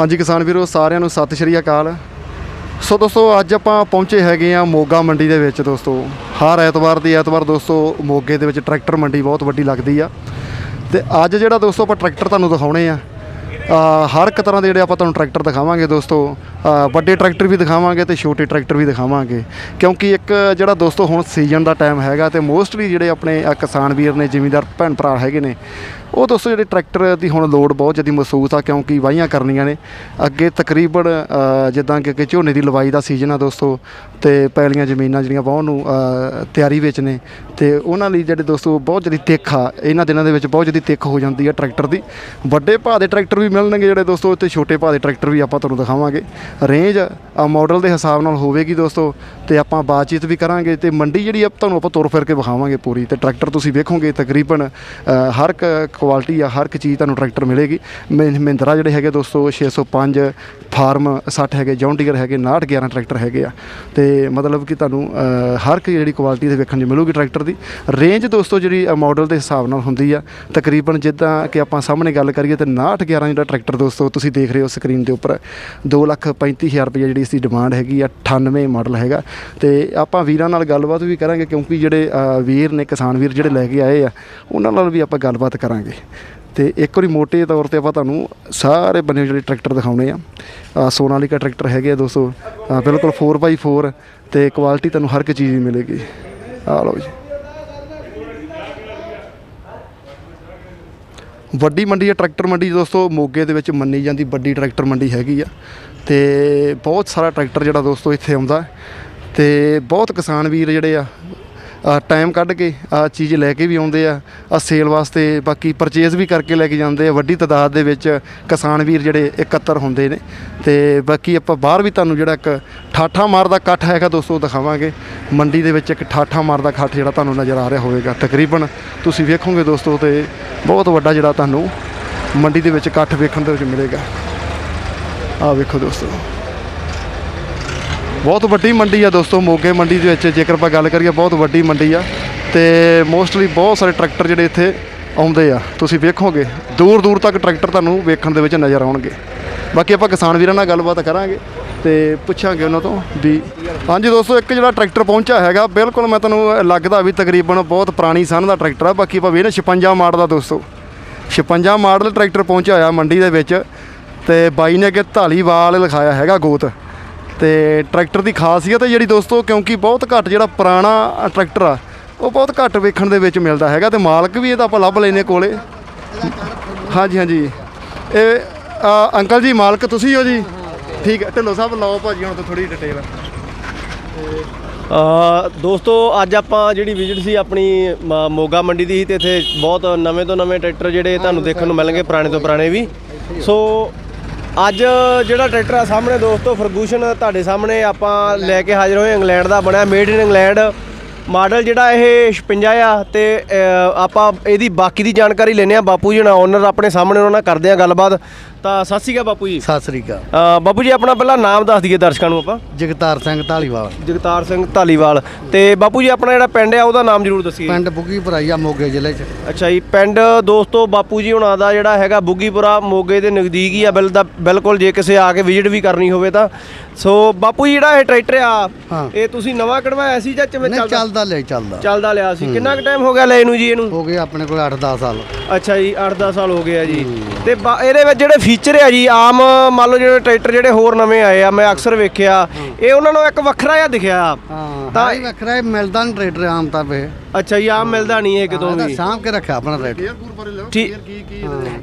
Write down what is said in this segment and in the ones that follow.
ਹਾਂਜੀ ਕਿਸਾਨ ਵੀਰੋ, ਸਾਰਿਆਂ ਨੂੰ ਸਤਿ ਸ਼੍ਰੀ ਅਕਾਲ। ਸੋ ਦੋਸਤੋ, ਅੱਜ ਆਪਾਂ ਪਹੁੰਚੇ ਹੈਗੇ ਆ ਮੋਗਾ ਮੰਡੀ ਦੇ ਵਿੱਚ ਦੋਸਤੋ। ਹਰ ਐਤਵਾਰ ਦੀ ਐਤਵਾਰ ਦੋਸਤੋ, ਮੋਗੇ ਦੇ ਵਿੱਚ ਟਰੈਕਟਰ ਮੰਡੀ ਬਹੁਤ ਵੱਡੀ ਲੱਗਦੀ ਆ। ਤੇ ਅੱਜ ਜਿਹੜਾ ਦੋਸਤੋ ਆਪਾਂ ਟਰੈਕਟਰ ਤੁਹਾਨੂੰ ਦਿਖਾਉਣੇ ਆ ਹਰ ਇੱਕ ਤਰ੍ਹਾਂ ਦੇ ਜਿਹੜੇ ਆਪਾਂ ਤੁਹਾਨੂੰ ਟਰੈਕਟਰ ਦਿਖਾਵਾਂਗੇ ਦੋਸਤੋ ਵੱਡੇ ਟਰੈਕਟਰ ਵੀ ਦਿਖਾਵਾਂਗੇ ਤੇ ਛੋਟੇ ਟਰੈਕਟਰ ਵੀ ਦਿਖਾਵਾਂਗੇ। ਕਿਉਂਕਿ ਇੱਕ ਜਿਹੜਾ ਦੋਸਤੋ ਹੁਣ ਸੀਜ਼ਨ ਦਾ ਟਾਈਮ ਹੈਗਾ ਤੇ ਮੋਸਟਲੀ ਜਿਹੜੇ ਆਪਣੇ ਕਿਸਾਨ ਵੀਰ ਨੇ, ਜ਼ਿਮੀਂਦਾਰ ਭੈਣ ਭਰਾ ਹੈਗੇ ਨੇ, ਉਹ ਦੋਸਤੋ ਜਿਹੜੇ ਟਰੈਕਟਰ ਦੀ ਹੁਣ ਲੋਡ ਬਹੁਤ ਜ਼ਿਆਦਾ ਮਹਿਸੂਸ ਆ ਕਿਉਂਕਿ ਵਾਹੀਆਂ ਕਰਨੀਆਂ ਨੇ। ਅੱਗੇ ਤਕਰੀਬਨ ਜਿੱਦਾਂ ਕਿ ਕਿ ਝੋਨੇ ਦੀ ਲਵਾਈ ਦਾ ਸੀਜ਼ਨ ਆ ਦੋਸਤੋ, ਤੇ ਪੈਲੀਆਂ ਜ਼ਮੀਨਾਂ ਜਿਹੜੀਆਂ ਬਹੁਤ ਨੂੰ ਤਿਆਰੀ ਵਿੱਚ ਨੇ, ਤੇ ਉਹਨਾਂ ਲਈ ਜਿਹੜੇ ਦੋਸਤੋ ਬਹੁਤ ਜ਼ਿਆਦਾ ਤਿੱਖ ਆ, ਇਹਨਾਂ ਦਿਨਾਂ ਦੇ ਵਿੱਚ ਬਹੁਤ ਜ਼ਿਆਦਾ ਤਿੱਖ ਹੋ ਜਾਂਦੀ ਆ ਟਰੈਕਟਰ ਦੀ। ਵੱਡੇ ਭਾਅ ਦੇ ਟਰੈਕਟਰ ਵੀ ਮਿਲਣਗੇ ਜਿਹੜੇ ਦੋਸਤੋ ਇੱਥੇ ਛੋਟੇ ਭਾਅ ਦੇ ਟਰੈਕਟਰ ਵੀ ਆਪਾਂ ਤੁਹਾਨੂੰ ਦਿਖਾਵਾਂਗੇ। ਰੇਂਜ ਆ ਮਾਡਲ ਦੇ ਹਿਸਾਬ ਨਾਲ ਹੋਵੇਗੀ ਦੋਸਤੋ, ਤੇ ਆਪਾਂ ਬਾਤਚੀਤ ਵੀ ਕਰਾਂਗੇ, ਤੇ ਮੰਡੀ ਜਿਹੜੀ ਆ, ਤੁਹਾਨੂੰ ਆਪਾਂ ਤੁਰ ਫਿਰ ਕੇ ਵਿਖਾਵਾਂਗੇ ਪੂਰੀ। ਤੇ ਟਰੈਕਟਰ ਤੁਸੀਂ ਵੇਖੋਗੇ, ਤਕਰੀਬਨ ਹਰ ਇੱਕ ਕੁਆਲਿਟੀ ਆ, ਹਰ ਇੱਕ ਚੀਜ਼ ਤੁਹਾਨੂੰ ਟਰੈਕਟਰ ਮਿਲੇਗੀ। ਮਹਿ- ਮਹਿੰਦਰਾ ਜਿਹੜੇ ਹੈਗੇ ਦੋਸਤੋ 605 ਫਾਰਮ 60 ਹੈਗੇ ਜੌਨ ਡੀਅਰ ਹੈਗੇ 59 11 ਟਰੈਕਟਰ ਹੈਗੇ ਆ। ਤੇ ਮਤਲਬ ਕਿ ਤੁਹਾਨੂੰ ਹਰ ਇੱਕ ਜਿਹੜੀ ਕੁਆਲਿਟੀ ਦੇ ਵੇਖਣ ਨੂੰ ਮਿਲੂਗੀ ਟਰੈਕਟਰ ਦੀ। ਰੇਂਜ ਦੋਸਤੋ ਜਿਹੜੀ ਮਾਡਲ ਦੇ ਹਿਸਾਬ ਨਾਲ ਹੁੰਦੀ ਆ, ਤਕਰੀਬਨ ਜਿੱਦਾਂ ਕਿ ਆਪਾਂ ਸਾਹਮਣੇ ਗੱਲ ਕਰੀਏ, ਤੇ 59 11 ਜਿਹੜਾ ਟਰੈਕਟਰ ਦੋਸਤੋ ਤੁਸੀਂ ਦੇਖ ਰਹੇ ਹੋ ਸਕਰੀਨ ਦੇ ਉੱਪਰ। 2 ਲੱਖ 35000 ਰੁਪਏ ਜਿਹੜੀ ਇਸ ਦੀ ਡਿਮਾਂਡ ਹੈਗੀ ਆ 98 ਮਾਡਲ ਹੈਗਾ। ਤੇ ਆਪਾਂ ਵੀਰਾਂ ਨਾਲ ਗੱਲਬਾਤ ਵੀ ਕਰਾਂਗੇ ਕਿਉਂਕਿ ਜਿਹੜੇ ਵੀਰ ਨੇ ਕਿਸਾਨ ਵੀਰ ਜਿਹੜੇ ਲੈ ਕੇ ਆਏ ਆ ਉਹਨਾਂ ਨਾਲ ਵੀ ਆਪਾਂ ਗੱਲਬਾਤ ਕਰਾਂਗੇ। ਤੇ ਇੱਕ ਵਾਰੀ ਮੋਟੇ ਤੌਰ ਤੇ ਆਪਾਂ ਤੁਹਾਨੂੰ ਸਾਰੇ ਬੰਨੇ ਜਿਹੜੇ ਟਰੈਕਟਰ ਦਿਖਾਉਣੇ ਆ ਸੋਨਾਲੀਕਾ ਟਰੈਕਟਰ ਹੈਗੇ ਆ ਦੋਸਤੋ ਅ, ਬਿਲਕੁਲ 4x4 ਤੇ ਕੁਆਲਿਟੀ ਤੁਹਾਨੂੰ ਹਰ ਇੱਕ ਚੀਜ਼ ਦੀ ਮਿਲੇਗੀ। ਆ ਲਓ ਜੀ। ਵੱਡੀ ਮੰਡੀ ਹੈ, ਟਰੈਕਟਰ ਮੰਡੀ, ਦੋਸਤੋ, ਮੋਗੇ ਦੇ ਵਿੱਚ ਮੰਨੀ ਜਾਂਦੀ ਵੱਡੀ ਟਰੈਕਟਰ ਮੰਡੀ ਹੈਗੀ ਆ। ਤੇ ਬਹੁਤ ਸਾਰਾ ਟਰੈਕਟਰ ਜਿਹੜਾ ਦੋਸਤੋ ਇੱਥੇ ਆਉਂਦਾ ਹੈ। ਤੇ ਬਹੁਤ ਕਿਸਾਨ ਵੀਰ ਜਿਹੜੇ ਆ ਟਾਈਮ ਕੱਢ ਕੇ ਆ ਚੀਜ਼ ਲੈ ਕੇ ਵੀ ਆਉਂਦੇ ਆ ਆ ਸੇਲ ਵਾਸਤੇ ਬਾਕੀ ਪਰਚੇਜ਼ ਵੀ ਕਰਕੇ ਲੈ ਕੇ ਜਾਂਦੇ ਆ, ਵੱਡੀ ਤਾਦਾਦ ਦੇ ਵਿੱਚ ਕਿਸਾਨ ਵੀਰ ਜਿਹੜੇ ਇਕੱਤਰ ਹੁੰਦੇ ਨੇ। ਤੇ ਬਾਕੀ ਆਪਾਂ ਬਾਹਰ ਵੀ ਤੁਹਾਨੂੰ ਜਿਹੜਾ ਇੱਕ ਠਾਠਾ ਮਾਰਦਾ ਇਕੱਠ ਹੈਗਾ ਦੋਸਤੋ ਦਿਖਾਵਾਂਗੇ। ਮੰਡੀ ਦੇ ਵਿੱਚ ਇੱਕ ਠਾਠਾ ਮਾਰਦਾ ਇਕੱਠ ਜਿਹੜਾ ਤੁਹਾਨੂੰ ਨਜ਼ਰ ਆ ਰਿਹਾ ਹੋਵੇਗਾ। ਤਕਰੀਬਨ ਤੁਸੀਂ ਵੇਖੋਗੇ ਦੋਸਤੋ, ਤੇ ਬਹੁਤ ਵੱਡਾ ਜਿਹੜਾ ਤੁਹਾਨੂੰ ਮੰਡੀ ਦੇ ਵਿੱਚ ਇਕੱਠ ਵੇਖਣ ਦੇ ਵਿੱਚ ਮਿਲੇਗਾ। ਆਹ ਵੇਖੋ ਦੋਸਤੋ। ਬਹੁਤ ਵੱਡੀ ਮੰਡੀ ਆ ਦੋਸਤੋ, ਮੋਗੇ ਮੰਡੀ ਦੇ ਵਿੱਚ, ਜੇਕਰ ਆਪਾਂ ਗੱਲ ਕਰੀਏ, ਬਹੁਤ ਵੱਡੀ ਮੰਡੀ ਆ। ਤੇ ਮੋਸਟਲੀ ਬਹੁਤ ਸਾਰੇ ਟਰੈਕਟਰ ਜਿਹੜੇ ਇੱਥੇ ਆਉਂਦੇ ਆ। ਤੁਸੀਂ ਵੇਖੋਗੇ ਦੂਰ ਦੂਰ ਤੱਕ ਟਰੈਕਟਰ ਤੁਹਾਨੂੰ ਵੇਖਣ ਦੇ ਵਿੱਚ ਨਜ਼ਰ ਆਉਣਗੇ। ਬਾਕੀ ਆਪਾਂ ਕਿਸਾਨ ਵੀਰਾਂ ਨਾਲ ਗੱਲਬਾਤ ਕਰਾਂਗੇ ਤੇ ਪੁੱਛਾਂਗੇ ਉਹਨਾਂ ਤੋਂ ਵੀ, ਹਾਂਜੀ ਦੋਸਤੋ, ਇੱਕ ਜਿਹੜਾ ਟਰੈਕਟਰ ਪਹੁੰਚਿਆ ਹੈਗਾ, ਬਿਲਕੁਲ ਮੈਂ ਤੁਹਾਨੂੰ ਲੱਗਦਾ ਵੀ ਤਕਰੀਬਨ ਬਹੁਤ ਪੁਰਾਣੀ ਸਨ ਦਾ ਟਰੈਕਟਰ ਆ। ਬਾਕੀ ਆਪਾਂ ਵੇਖਦੇ 56 ਮਾਡਲ ਦਾ ਦੋਸਤੋ। 56 ਮਾਡਲ ਟਰੈਕਟਰ ਪਹੁੰਚਿਆ ਹੋਇਆ ਮੰਡੀ ਦੇ ਵਿੱਚ ਤੇ ਬਾਈ ਨੇ ਕਿ ਢਾਲੀਵਾਲ ਲਿਖਾਇਆ ਹੈਗਾ ਗੋਤ। ਤੇ ਟਰੈਕਟਰ ਦੀ ਖਾਸੀਅਤ ਹੈ ਜਿਹੜੀ ਦੋਸਤੋ, ਕਿਉਂਕਿ ਬਹੁਤ ਘੱਟ ਜਿਹੜਾ ਪੁਰਾਣਾ ਟਰੈਕਟਰ ਆ, ਉਹ ਬਹੁਤ ਘੱਟ ਵੇਖਣ ਦੇ ਵਿੱਚ ਮਿਲਦਾ ਹੈਗਾ ਤੇ ਮਾਲਕ ਵੀ ਇਹਦਾ ਆਪਾਂ ਲੱਭ ਲੈਨੇ ਕੋਲੇ। ਹਾਂਜੀ ਹਾਂਜੀ। ਇਹ ਅੰਕਲ ਜੀ, ਮਾਲਕ ਤੁਸੀਂ ਹੋ ਜੀ? ਠੀਕ ਹੈ ਢਿੱਲੋਂ ਸਾਹਿਬ ਲਓ ਭਾਜੀ, ਹੁਣ ਤੋਂ ਥੋੜੀ ਡਿਟੇਲ ਦੋਸਤੋ, ਅੱਜ ਆਪਾਂ ਜਿਹੜੀ ਵਿਜ਼ਿਟ ਸੀ ਆਪਣੀ, ਮ- ਮੋਗਾ ਮੰਡੀ ਦੀ ਸੀ ਤੇ ਇੱਥੇ ਬਹੁਤ ਨਵੇਂ ਤੋਂ ਨਵੇਂ ਟਰੈਕਟਰ ਜਿਹੜੇ ਤੁਹਾਨੂੰ ਦੇਖਣ ਨੂੰ ਮਿਲਣਗੇ, ਪੁਰਾਣੇ ਤੋਂ ਪੁਰਾਣੇ ਵੀ। ਸੋ ਅੱਜ ਜਿਹੜਾ ਟਰੈਕਟਰ ਆ ਸਾਹਮਣੇ ਦੋਸਤੋ, ਫਰਗੂਸ਼ਨ ਤੁਹਾਡੇ ਸਾਹਮਣੇ ਆਪਾਂ ਲੈ ਕੇ ਹਾਜ਼ਰ ਹੋਏ ਇੰਗਲੈਂਡ ਦਾ ਬਣਿਆ ਮੇਡ ਇਨ ਇੰਗਲੈਂਡ। ਮਾਡਲ ਜਿਹੜਾ ਇਹ 56 ਆ ਤੇ ਆਪਾਂ ਇਹਦੀ ਬਾਕੀ ਦੀ ਜਾਣਕਾਰੀ ਲੈਨੇ ਆ ਬਾਪੂ ਜੀ ਨਾਲ ਓਨਰ ਆਪਣੇ ਸਾਹਮਣੇ, ਉਹਨਾਂ ਨਾਲ ਕਰਦੇ ਆ ਗੱਲਬਾਤ। ਤਾਂ ਸਤਿ ਸ਼੍ਰੀ ਅਕਾਲ ਬਾਪੂ ਜੀ। ਸਤਿ ਸ੍ਰੀ ਅਕਾਲ। ਅ, ਬਾਪੂ ਜੀ ਆਪਣਾ ਪਹਿਲਾਂ ਨਾਮ ਦੱਸ ਦਈਏ ਦਰਸ਼ਕਾਂ ਨੂੰ ਆਪਾਂ। ਜਗਤਾਰ ਸਿੰਘ ਢਾਲੀਵਾਲ ਜਗਤਾਰ ਸਿੰਘ ਧਾਲੀਵਾਲ। ਤੇ ਬਾਪੂ ਜੀ ਆਪਣਾ ਜਿਹੜਾ ਪਿੰਡ ਆ ਉਹਦਾ ਨਾਮ ਜ਼ਰੂਰ ਦੱਸੀਏ। ਪਿੰਡ ਬੁੱਗੀ ਭਰਾਈਆ ਮੋਗੇ ਜ਼ਿਲ੍ਹੇ 'ਚ। ਅੱਛਾ ਜੀ ਪਿੰਡ ਦੋਸਤੋ ਬਾਪੂ ਜੀ ਹੁਣਾਂ ਦਾ ਜਿਹੜਾ ਹੈਗਾ ਬੁੱਗੀਪੁਰਾ ਮੋਗੇ ਦੇ ਨਜ਼ਦੀਕ ਹੀ ਆ। ਬਿਲ ਦਾ ਬਿਲਕੁਲ ਜੇ ਕਿਸੇ ਆ ਕੇ ਵਿਜ਼ਿਟ ਵੀ ਕਰਨੀ ਹੋਵੇ ਤਾਂ। ਸੋ ਬਾਪੂ ਜੀ ਜਿਹੜਾ ਇਹ ਟਰੈਕਟਰ ਆ ਹਾਂ। ਇਹ ਤੁਸੀਂ ਨਵਾਂ ਕਢਵਾਇਆ ਸੀ ਜਾਂ ਕਿਵੇਂ ਨਹੀਂ ਚੱਲਦਾ? ਚੱਲਦਾ ਲੈ ਚੱਲਦਾ। ਚੱਲਦਾ ਲਿਆ ਸੀ। ਕਿੰਨਾ ਕੁ ਟਾਈਮ ਹੋ ਗਿਆ ਲੈ ਨੂੰ ਜੀ ਇਹਨੂੰ? ਹੋ ਗਏ ਆਪਣੇ ਕੋਲ 8-10 ਸਾਲ। ਅੱਛਾ ਜੀ 8-10 ਸਾਲ ਹੋ ਗਏ ਆ ਜੀ। ਤੇ ਬਾ- ਇਹਦੇ ਵਿੱਚ ਜਿਹੜੇ ਫੀਚਰ ਆ ਜੀ ਆਮ ਮੰਨ ਲਓ ਜਿਹੜੇ ਟਰੈਕਟਰ ਜਿਹੜੇ ਹੋਰ ਨਵੇਂ ਆਏ ਆ ਮੈਂ ਅਕਸਰ ਵੇਖਿਆ ਇਹ ਉਹਨਾਂ ਨੂੰ ਇੱਕ ਵੱਖਰਾ ਜਿਹਾ ਦਿਖਿਆ। ਹਾਂ ਤਾਂ- ਤਾਂ ਹੀ ਵੱਖਰਾ ਇਹ ਮਿਲਦਾ ਨਹੀਂ ਟਰੈਕਟਰ ਆਮ ਤਾਂ ਵੇ। ਅੱਛਾ ਜੀ ਆਮ ਮਿਲਦਾ ਨਹੀਂ ਇਹ ਕਿਤੋਂ ਵੀ। ਸਾਂਭ ਕੇ ਰੱਖਿਆ ਆਪਣਾ ਟਰੈਕਟਰ। ਠੀਕ।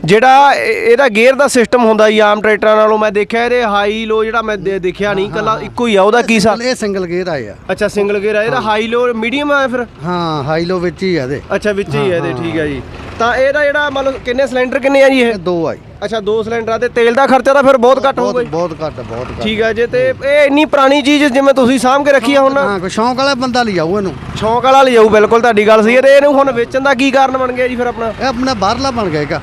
ਜਿਹੜਾ ਇਹ- ਇਹਦਾ ਗੇਅਰ ਦਾ ਸਿਸਟਮ ਹੁੰਦਾ ਜੀ ਆਮ ਟਰੈਕਟਰਾਂ ਨਾਲੋਂ ਮੈਂ ਦੇਖਿਆ ਇਹਦੇ ਹਾਈ ਲੋ ਜਿਹੜਾ ਮੈਂ ਦੇ- ਦੇਖਿਆ ਨਹੀਂ ਕੱਲਾ ਇੱਕੋ ਹੀ ਆ ਉਹਦਾ ਕੀ ਸਾ ਇਹ ਸਿੰਗਲ ਗੇਅਰ ਆਇਆ ਅੱਛਾ ਸਿੰਗਲ ਗੇਅਰ ਆ ਇਹਦਾ ਹਾਈ ਲੋ ਮੀਡੀਅਮ ਆ ਫਿਰ? ਹਾਂ ਹਾਈ ਲੋ ਵਿੱਚ ਹੀ ਆ ਇਹਦੇ। ਅੱਛਾ ਵਿੱਚ ਹੀ ਹੈ ਇਹਦੇ ਠੀਕ ਹੈ। ਜੀ। ਤਾਂ ਇਹਦਾ ਜਿਹੜਾ ਮੰਨ ਲਓ ਕਿੰਨੇ ਸਿਲੰਡਰ ਕਿੰਨੇ ਆ ਜੀ ਇਹ? ਇਹ ਦੋ ਆਈ ਅੱਛਾ ਦੋ ਸਿਲੰਡਰਾਂ ਤੇ ਤੇਲ ਦਾ ਖਰਚਾ ਤਾਂ ਫਿਰ ਬਹੁਤ ਘੱਟ ਹੋਊਗਾ ਬਹੁਤ ਜੀ। ਬਹੁਤ ਘੱਟ ਬਹੁਤ ਘੱਟ। ਠੀਕ ਹੈ ਜੇ ਤੇ ਇਹ ਇੰਨੀ ਪੁਰਾਣੀ ਚੀਜ਼ ਜਿਵੇਂ ਤੁਸੀਂ ਸਾਂਭ ਕੇ ਰੱਖੀ ਆ ਹੁਣ? ਹਾਂ ਕੋਈ ਸ਼ੌਂਕ ਵਾਲਾ ਬੰਦਾ ਲਿਆਊ ਇਹਨੂੰ। ਸ਼ੌਂਕ ਵਾਲਾ ਲਿਜਾਊ ਬਿਲਕੁਲ ਤੁਹਾਡੀ ਗੱਲ ਸਹੀ ਹੈ ਤੇ ਇਹਨੂੰ ਹੁਣ ਵੇਚਣ ਦਾ ਕੀ ਕਾਰਨ ਬਣ ਗਿਆ ਜੀ ਫਿਰ ਆਪਣਾ? ਇਹ ਆਪਣਾ ਬਾਹਰਲਾ ਬਣ ਗਿਆ ਹੈਗਾ।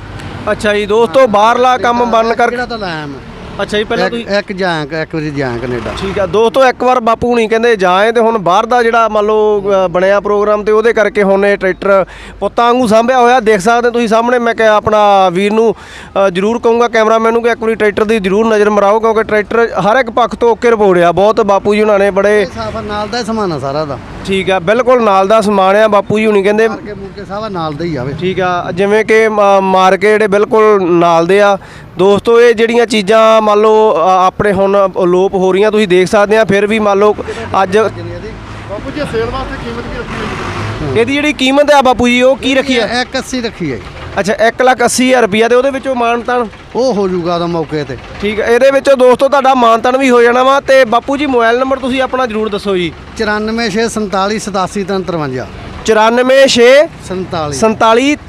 ਅੱਛਾ ਜੀ ਦੋਸਤੋ ਬਾਹਰਲਾ ਕੰਮ ਬੰਨ ਕਰਕੇ ਕਿਹੜਾ ਤਾਂ ਲਾਇਆ ਮੈਂ? ਅੱਛਾ ਜੀ ਪਹਿਲਾਂ ਤੁਸੀਂ ਇੱਕ ਇੱਕ ਜਾਂ ਇੱਕ ਵਾਰੀ ਜਾਂ ਕੈਨੇਡਾ। ਠੀਕ ਆ ਦੋਸਤੋ ਇੱਕ ਵਾਰ ਬਾਪੂ ਹੁਣੀ ਕਹਿੰਦੇ ਜਾਏ ਤੇ ਹੁਣ ਬਾਹਰ ਦਾ ਜਿਹੜਾ ਮੰਨ ਲਓ ਅ, ਬਣਿਆ ਪ੍ਰੋਗਰਾਮ ਤੇ ਉਹਦੇ ਕਰਕੇ ਹੁਣ ਇਹ ਟਰੈਕਟਰ ਪੁੱਤਾਂ ਵਾਂਗੂ ਸਾਂਭਿਆ ਹੋਇਆ। ਦੇਖ ਸਕਦੇ ਹੋ ਤੁਸੀਂ ਸਾਹਮਣੇ ਮੈਂ ਕਿਹਾ ਆਪਣਾ ਵੀਰ ਨੂੰ ਅ, ਜ਼ਰੂਰ ਕਹੂੰਗਾ ਕੈਮਰਾਮੈਨ ਨੂੰ ਕਿ ਇੱਕ ਵਾਰੀ ਟਰੈਕਟਰ ਦੀ ਜ਼ਰੂਰ ਨਜ਼ਰ ਮਰਾਓ ਕਿਉਂਕਿ ਟਰੈਕਟਰ ਹਰ ਇੱਕ ਪੱਖ ਤੋਂ ਓਕੇ ਰਿਪੋਰਟ ਆ। ਬਹੁਤ ਬਾਪੂ ਜੀ ਉਹਨਾਂ ਨੇ ਬੜੇ ਸਾਫਾ ਨਾਲ ਦਾ ਹੀ ਸਮਾਨ ਆ ਸਾਰਾ ਦਾ। ਠੀਕ ਆ ਬਿਲਕੁਲ ਨਾਲ ਦਾ ਸਮਾਨ ਆ ਬਾਪੂ ਜੀ ਹੁਣੀ ਕਹਿੰਦੇ। ਕਰਕੇ ਮੁਰਕੇ ਸਾਵਾ ਨਾਲ ਦਾ ਹੀ ਆਵੇ ਠੀਕ ਆ ਜਿਵੇਂ ਕਿ ਮ- ਮਾਰ ਕੇ ਜਿਹੜੇ ਬਿਲਕੁਲ ਨਾਲ ਦੇ ਆ ਦੋਸਤੋ ਇਹ ਜਿਹੜੀਆਂ ਚੀਜ਼ਾਂ ਮੰਨ ਲਓ ਆਪਣੇ ਹੁਣ ਅਲੋਪ ਹੋ ਰਹੀਆਂ ਤੁਸੀਂ ਦੇਖ ਸਕਦੇ ਆ ਫਿਰ ਵੀ ਮੰਨ ਲਓ ਅੱਜ ਬਾਪੂ ਜੀ ਸੇਲ ਵਾਸਤੇ ਕੀਮਤ ਕੀ ਰੱਖੀ ਹੋਈ ਇਹਦੀ ਜਿਹੜੀ ਕੀਮਤ ਆ ਬਾਪੂ ਜੀ ਉਹ ਕੀ ਰੱਖੀ ਆ? ਇੱਕ 80 ਰੱਖੀ ਹੈ ਅੱਛਾ 1 ਲੱਖ 80 ਹਜ਼ਾਰ ਰੁਪਈਆ ਤੇ ਉਹਦੇ ਵਿੱਚੋਂ ਮਾਨਤਨ? ਉਹ ਹੋ ਜਾਊਗਾ ਉਹਦਾ ਮੌਕੇ ਤੇ। ਠੀਕ ਹੈ ਇਹਦੇ ਵਿੱਚੋਂ ਦੋਸਤੋ ਤੁਹਾਡਾ ਮਾਨਤਨ ਵੀ ਹੋ ਜਾਣਾ ਵਾ ਤੇ ਬਾਪੂ ਜੀ ਮੋਬਾਈਲ ਨੰਬਰ ਤੁਸੀਂ ਆਪਣਾ ਜ਼ਰੂਰ ਦੱਸੋ ਜੀ। 94647 8753 946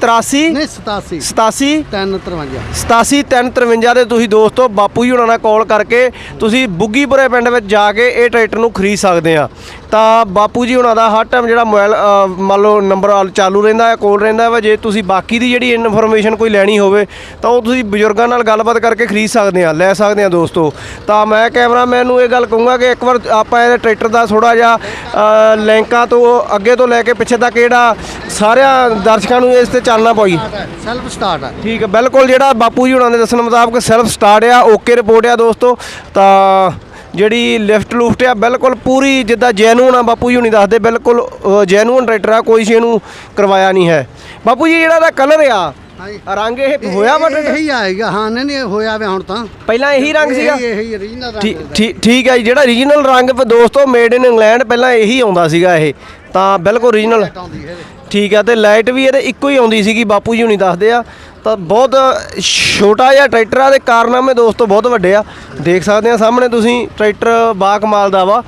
47 47 83 ਨਹੀਂ 87 87 353 87353 ਦੇ ਤੁਸੀਂ ਦੋਸਤੋ ਬਾਪੂ ਜੀ ਹੁਣਾਂ ਨਾਲ ਕਾਲ ਕਰਕੇ ਤੁਸੀਂ ਬੁੱਗੀਪੁਰੇ ਪਿੰਡ ਵਿੱਚ ਜਾ ਕੇ ਇਹ ਟਰੈਕਟਰ ਨੂੰ ਖਰੀਦ ਸਕਦੇ ਆ। ਤਾਂ ਬਾਪੂ ਜੀ ਹੁਣਾਂ ਦਾ ਹਰ ਟਾਈਮ ਜਿਹੜਾ ਮੋਬਾਈਲ ਮੰਨ ਲਓ ਨੰਬਰ ਚਾਲੂ ਰਹਿੰਦਾ ਹੈ ਕੋਲ ਰਹਿੰਦਾ ਵਾ ਜੇ ਤੁਸੀਂ ਬਾਕੀ ਦੀ ਜਿਹੜੀ ਇਨਫੋਰਮੇਸ਼ਨ ਕੋਈ ਲੈਣੀ ਹੋਵੇ ਤਾਂ ਉਹ ਤੁਸੀਂ ਬਜ਼ੁਰਗਾਂ ਨਾਲ ਗੱਲਬਾਤ ਕਰਕੇ ਖਰੀਦ ਸਕਦੇ ਆ ਲੈ ਸਕਦੇ ਆ ਦੋਸਤੋ। ਤਾਂ ਮੈਂ ਕੈਮਰਾਮੈਨ ਨੂੰ ਇਹ ਗੱਲ ਕਹੂੰਗਾ ਕਿ ਇੱਕ ਵਾਰ ਆਪਾਂ ਇਹ ਟਰੈਕਟਰ ਦਾ ਥੋੜਾ ਜਿਹਾ ਲਿੰਕਾਂ ਤੋਂ ਅੱਗੇ ਤੋਂ ਲੈ ਕੇ ਪਿੱਛੇ ਤੱਕ ਜਿਹੜਾ ਸਾਰਿਆਂ ਦਰਸ਼ਕਾਂ ਨੂੰ ਇਸ ਤੇ ਚੱਲਣਾ ਪਈ ਸੈਲਫ ਸਟਾਰਟ ਆ। ਠੀਕ ਹੈ ਬਿਲਕੁਲ ਜਿਹੜਾ ਬਾਪੂ ਜੀ ਹੁਣਾਂ ਦੇ ਦੱਸਣ ਮੁਤਾਬਕ ਸੈਲਫ ਸਟਾਰਟ ਆ ਓਕੇ ਰਿਪੋਰਟ ਆ ਦੋਸਤੋ। ਤਾਂ ਜਿਹੜੀ ਲਿਫਟ ਲੁਫਟ ਆ ਬਿਲਕੁਲ ਪੂਰੀ ਜਿੱਦਾਂ ਜੈਨੂਨ ਆ ਬਾਪੂ ਜੀ ਹੁਣੀ ਦੱਸਦੇ ਬਿਲਕੁਲ ਜੈਨੂਨ ਟਰੈਕਟਰ ਆ ਕੋਈ ਸ਼ੇ ਨੂੰ ਕਰਵਾਇਆ ਨਹੀਂ ਹੈ। ਬਾਪੂ ਜੀ ਜਿਹੜਾ ਦਾ ਕਲਰ ਆ ਹਾਂਜੀ। ਰੰਗ ਇਹ ਹੋਇਆ ਵਾ ਟਰੈਕਟਰ? ਇਹੀ ਆਏਗਾ। ਹਾਂ ਨਹੀਂ ਨਹੀਂ ਹੋਇਆ ਵੇ ਹੁਣ ਤਾਂ। ਪਹਿਲਾਂ ਇਹੀ ਰੰਗ ਸੀਗਾ? ਇਹੀ ਰੰਗ ਠੀਕ ਠੀਕ ਹੈ ਜੀ, ਜਿਹੜਾ ਰੀਜਨਲ ਰੰਗ ਦੋਸਤੋ ਮੇਡ ਇਨ ਇੰਗਲੈਂਡ ਪਹਿਲਾਂ ਇਹੀ ਆਉਂਦਾ ਸੀਗਾ ਇਹ। ਤਾਂ ਬਿਲਕੁਲ ਰੀਜਨਲ ਆਉਂਦੀ। ਠੀਕ ਆ ਤੇ ਲਾਈਟ ਵੀ ਇਹਦੇ ਇੱਕੋ ਹੀ ਆਉਂਦੀ ਸੀਗੀ ਬਾਪੂ ਜੀ ਹੁਣੀ ਦੱਸਦੇ ਆ। ਤਾਂ ਬਹੁਤ ਛੋਟਾ ਜਿਹਾ ਟਰੈਕਟਰ ਆ ਦੇ ਕਾਰਨਾਮੇ ਦੋਸਤੋ ਬਹੁਤ ਵੱਡੇ ਆ। ਦੇਖ ਸਕਦੇ ਆ ਸਾਹਮਣੇ ਤੁਸੀਂ ਟਰੈਕਟਰ ਬਾ ਕਮਾਲ ਦਾ ਵਾ।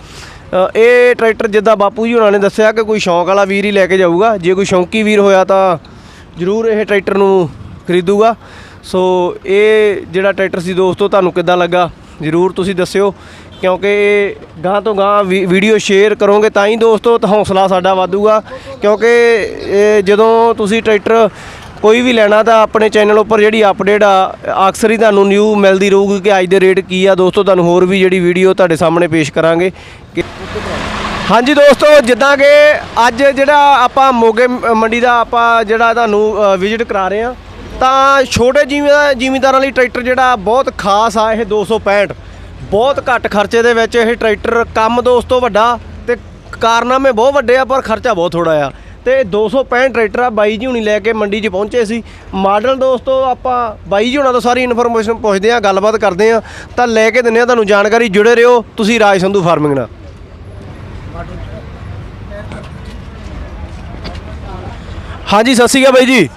ਇਹ ਟਰੈਕਟਰ ਜਿੱਦਾਂ ਬਾਪੂ ਜੀ ਹੁਣਾਂ ਨੇ ਦੱਸਿਆ ਕਿ ਕੋਈ ਸ਼ੌਂਕ ਵਾਲਾ ਵੀਰ ਹੀ ਲੈ ਕੇ ਜਾਊਗਾ। ਜੇ ਕੋਈ ਸ਼ੌਂਕੀ ਵੀਰ ਹੋਇਆ ਤਾਂ ਜ਼ਰੂਰ ਇਹ ਟਰੈਕਟਰ ਨੂੰ ਖਰੀਦੂਗਾ। ਸੋ ਇਹ ਜਿਹੜਾ ਟਰੈਕਟਰ ਸੀ ਦੋਸਤੋ, ਤੁਹਾਨੂੰ ਕਿੱਦਾਂ ਲੱਗਾ? ਜ਼ਰੂਰ ਤੁਸੀਂ ਦੱਸਿਓ, ਕਿਉਂਕਿ ਇਹ ਗਾਂ ਤੋਂ ਗਾਂ ਵੀਡੀਓ ਸ਼ੇਅਰ ਕਰੋਗੇ ਤਾਂ ਹੀ ਦੋਸਤੋ ਤਾਂ ਹੌਸਲਾ ਸਾਡਾ ਵਧੂਗਾ। ਕਿਉਂਕਿ ਜਦੋਂ ਤੁਸੀਂ ਟਰੈਕਟਰ ਕੋਈ ਵੀ ਲੈਣਾ ਤਾਂ ਆਪਣੇ ਚੈਨਲ ਉੱਪਰ ਜਿਹੜੀ ਅਪਡੇਟ ਆ, ਅਕਸਰ ਹੀ ਤੁਹਾਨੂੰ ਨਿਊ ਮਿਲਦੀ ਰਹੂਗੀ ਕਿ ਅੱਜ ਦੇ ਰੇਟ ਕੀ ਆ। ਦੋਸਤੋ, ਤੁਹਾਨੂੰ ਹੋਰ ਵੀ ਜਿਹੜੀ ਵੀਡੀਓ ਤੁਹਾਡੇ ਸਾਹਮਣੇ ਪੇਸ਼ ਕਰਾਂਗੇ। ਹਾਂਜੀ ਦੋਸਤੋ, ਜਿੱਦਾਂ ਕਿ ਅੱਜ ਜਿਹੜਾ ਆਪਾਂ ਮੋਗੇ ਮੰਡੀ ਦਾ ਆਪਾਂ ਜਿਹੜਾ ਤੁਹਾਨੂੰ ਵਿਜ਼ਿਟ ਕਰਾ ਰਹੇ ਆ ਤਾਂ ਛੋਟੇ ਜ਼ਿਮੀਂਦਾਰ ਜ਼ਿਮੀਂਦਾਰਾਂ ਲਈ ਟਰੈਕਟਰ ਜਿਹੜਾ ਬਹੁਤ ਖਾਸ ਆ, ਇਹ 265 ਬਹੁਤ ਘੱਟ ਖਰਚੇ ਦੇ ਵਿੱਚ ਇਹ ਟਰੈਕਟਰ ਕੰਮ ਦੋਸਤੋ ਵੱਡਾ ਤੇ ਕਾਰਨਾਮੇ ਬਹੁਤ ਵੱਡੇ ਆ, ਪਰ ਖਰਚਾ ਬਹੁਤ ਥੋੜਾ ਆ। ਤੇ 265 ਟਰੈਕਟਰ ਆ, ਬਾਈ ਜੀ ਹੁਣੀ ਲੈ ਕੇ ਮੰਡੀ 'ਚ ਪਹੁੰਚੇ ਸੀ। ਮਾਡਲ ਦੋਸਤੋ, ਆਪਾਂ ਬਾਈ ਜੀ ਹੁਣਾਂ ਤੋਂ ਸਾਰੀ ਇਨਫੋਰਮੇਸ਼ਨ ਪੁੱਛਦੇ ਆ ਗੱਲਬਾਤ ਕਰਦੇ ਆ ਤਾਂ ਲੈ ਕੇ ਦਿੰਦੇ ਆ ਤੁਹਾਨੂੰ ਜਾਣਕਾਰੀ, ਜੁੜੇ ਰਹੋ। ਤੁਸੀਂ ਰਾਜ ਸੰਧੂ ਫਾਰਮਿੰਗ ਨਾਲ। ਹਾਂਜੀ ਸਤਿ ਸ਼੍ਰੀ ਅਕਾਲ ਬਾਈ ਜੀ।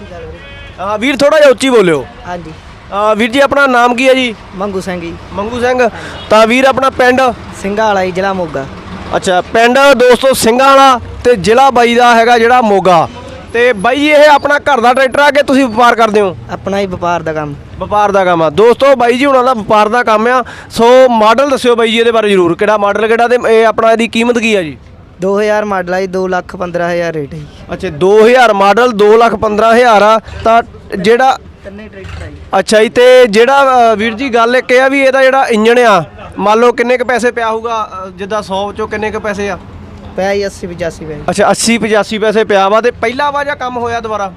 ਹਾਂ ਵੀਰ। ਥੋੜਾ ਜਿਹਾ ਉੱਚੀ ਬੋਲਿਓ। ਹਾਂਜੀ। ਹਾਂ ਵੀਰ ਜੀ ਆਪਣਾ ਨਾਮ ਕੀ ਹੈ ਜੀ? ਮੰਗੂ ਸਿੰਘ ਜੀ। ਮੰਗੂ ਸਿੰਘ। ਤਾਂ ਵੀਰ ਆਪਣਾ ਪਿੰਡ? ਸਿੰਘਾਂ ਵਾਲਾ ਜੀ ਜ਼ਿਲ੍ਹਾ ਮੋਗਾ। ਅੱਛਾ ਪਿੰਡ ਦੋਸਤੋ ਸਿੰਘਾਂ ਵਾਲਾ ਤੇ ਜ਼ਿਲ੍ਹਾ ਬਾਈ ਦਾ ਹੈਗਾ ਜਿਹੜਾ ਮੋਗਾ। ਤੇ ਬਾਈ ਇਹ ਆਪਣਾ ਘਰ ਦਾ ਟਰੈਕਟਰ ਆ ਕਿ ਤੁਸੀਂ ਵਪਾਰ ਕਰਦੇ ਹੋ? ਆਪਣਾ ਹੀ ਵਪਾਰ ਦਾ ਕੰਮ। ਵਪਾਰ ਦਾ ਕੰਮ ਆ। ਦੋਸਤੋ ਬਾਈ ਜੀ ਹੁਣਾਂ ਦਾ ਵਪਾਰ ਦਾ ਕੰਮ ਆ। ਸੋ ਮਾਡਲ ਦੱਸਿਓ ਬਾਈ ਜੀ ਇਹਦੇ ਬਾਰੇ ਜ਼ਰੂਰ। ਕਿਹੜਾ ਮਾਡਲ ਕਿਹੜਾ ਤੇ ਇਹ ਆਪਣਾ ਇਹਦੀ ਕੀਮਤ ਕੀ ਆ ਜੀ? 2000 ਮਾਡਲ ਆ ਜੀ 2 ਲੱਖ 15000 ਰੇਟ ਹੈ ਜੀ ਅੱਛਾ 2000 ਮਾਡਲ 215000 ਆ ਤਾਂ ਜਿਹੜਾ ਤਿੰਨੇ ਟਰੈਕਟਰ ਆ ਜੀ ਅੱਛਾ ਜੀ ਤੇ ਜਿਹੜਾ ਅ, ਵੀਰ ਜੀ ਗੱਲ ਇੱਕ ਇਹ ਆ ਵੀ ਇਹਦਾ ਜਿਹੜਾ ਇੰਜਣ ਆ ਮੰਨ ਲਓ ਕਿੰਨੇ ਕ ਪੈਸੇ ਪਿਆ ਹੋਊਗਾ ਅ, ਜਿੱਦਾਂ 100 ਚੋਂ ਕਿੰਨੇ ਕ ਪੈਸੇ ਆ? ਪਿਆ ਜੀ 80 85 ਪਿਆ ਅੱਛਾ 80 85 ਪੈਸੇ ਪਿਆ ਵਾ ਤੇ ਪਹਿਲਾ ਵਾ ਜਾਂ ਕੰਮ ਹੋਇਆ ਦੁਬਾਰਾ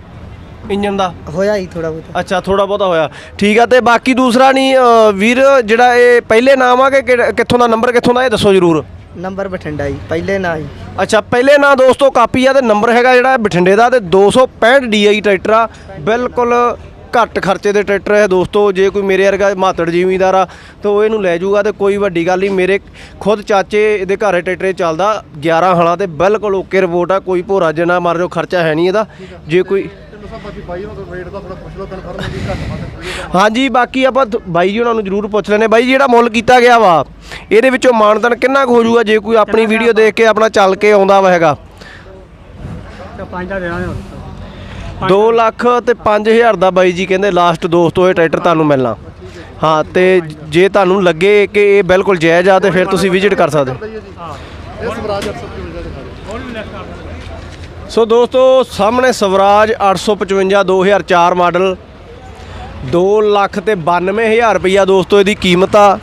ਇੰਜਨ ਦਾ। ਹੋਇਆ ਜੀ ਥੋੜਾ ਬਹੁਤ। ਅੱਛਾ ਥੋੜਾ ਬਹੁਤਾ ਹੋਇਆ। ਠੀਕ ਆ ਤੇ ਬਾਕੀ ਦੂਸਰਾ ਨਹੀਂ ਅ, ਵੀਰ ਜਿਹੜਾ ਇਹ ਪਹਿਲੇ ਨਾਮ ਆ ਕਿ ਕਿਹੜਾ- ਕਿੱਥੋਂ ਦਾ ਨੰਬਰ ਕਿੱਥੋਂ ਦਾ ਇਹ ਦੱਸੋ ਜਰੂਰ। ਨੰਬਰ ਬਠਿੰਡਾ ਜੀ, ਪਹਿਲੇ ਨਾਂ ਜੀ। ਅੱਛਾ, ਪਹਿਲੇ ਨਾਂ ਦੋਸਤੋ ਕਾਪੀ ਆ ਤੇ ਨੰਬਰ ਹੈਗਾ ਜਿਹੜਾ ਬਠਿੰਡੇ ਦਾ ਤੇ 265 DI ਟਰੈਕਟਰ ਆ। ਬਿਲਕੁਲ ਘੱਟ ਖਰਚੇ ਦੇ ਟਰੈਕਟਰ ਹੈ ਦੋਸਤੋ, ਜੇ ਕੋਈ ਮੇਰੇ ਵਰਗਾ ਮਾਤੜ ਜ਼ਿਮੀਂਦਾਰ ਆ ਤਾਂ ਉਹ ਇਹਨੂੰ ਲੈ ਜਾਊਗਾ ਤੇ ਕੋਈ ਵੱਡੀ ਗੱਲ ਨਹੀਂ, ਮੇਰੇ ਖੁਦ ਚਾਚੇ ਇਹਦੇ ਘਰ ਟਰੈਕਟਰ ਚੱਲਦਾ 11 ਹਲਾਂ ਤੇ ਬਿਲਕੁਲ ਓਕੇ ਰਿਪੋਰਟ ਆ, ਕੋਈ ਭੋਰਾ ਜਨਾ ਮਾਰ ਜੋ ਖਰਚਾ ਹੈ ਨਹੀਂ ਇਹਦਾ। ਜੇ ਕੋਈ ਹਾਂਜੀ ਬਾਕੀ ਆਪਾਂ ਬਾਈ ਜੀ ਉਹਨਾਂ ਨੂੰ ਜ਼ਰੂਰ ਪੁੱਛ ਲੈਨੇ ਬਾਈ ਜੀ ਜਿਹੜਾ ਮੁੱਲ ਕੀਤਾ ਗਿਆ ਵਾ ਇਹਦੇ ਵਿੱਚੋਂ ਮਾਨਤਨ ਕਿੰਨਾ ਕੁ ਹੋ ਜਾਊਗਾ? ਜੇ ਕੋਈ ਆਪਣੀ ਵੀਡੀਓ ਦੇਖ ਕੇ ਆਪਣਾ ਚੱਲ ਕੇ ਆਉਂਦਾ ਵਾ ਹੈਗਾ। 2 ਲੱਖ ਤੇ 5000 ਦਾ ਬਾਈ ਜੀ ਕਹਿੰਦੇ ਲਾਸਟ ਦੋਸਤੋ ਇਹ ਟਰੈਕਟਰ ਤੁਹਾਨੂੰ ਮਿਲਣਾ। ਹਾਂ ਤੇ ਜੇ ਤੁਹਾਨੂੰ ਲੱਗੇ ਕਿ ਇਹ ਬਿਲਕੁਲ ਜਾਇਜ਼ ਆ ਤੇ ਫਿਰ ਤੁਸੀਂ ਵਿਜ਼ਿਟ ਕਰ ਸਕਦੇ। ਸੋ ਦੋਸਤੋ, ਸਾਹਮਣੇ ਸਵਰਾਜ 855 2004 ਮਾਡਲ 2 ਲੱਖ ਤੇ 92000 ਰੁਪਈਆ ਦੋਸਤੋ ਇਹਦੀ ਕੀਮਤ ਆ।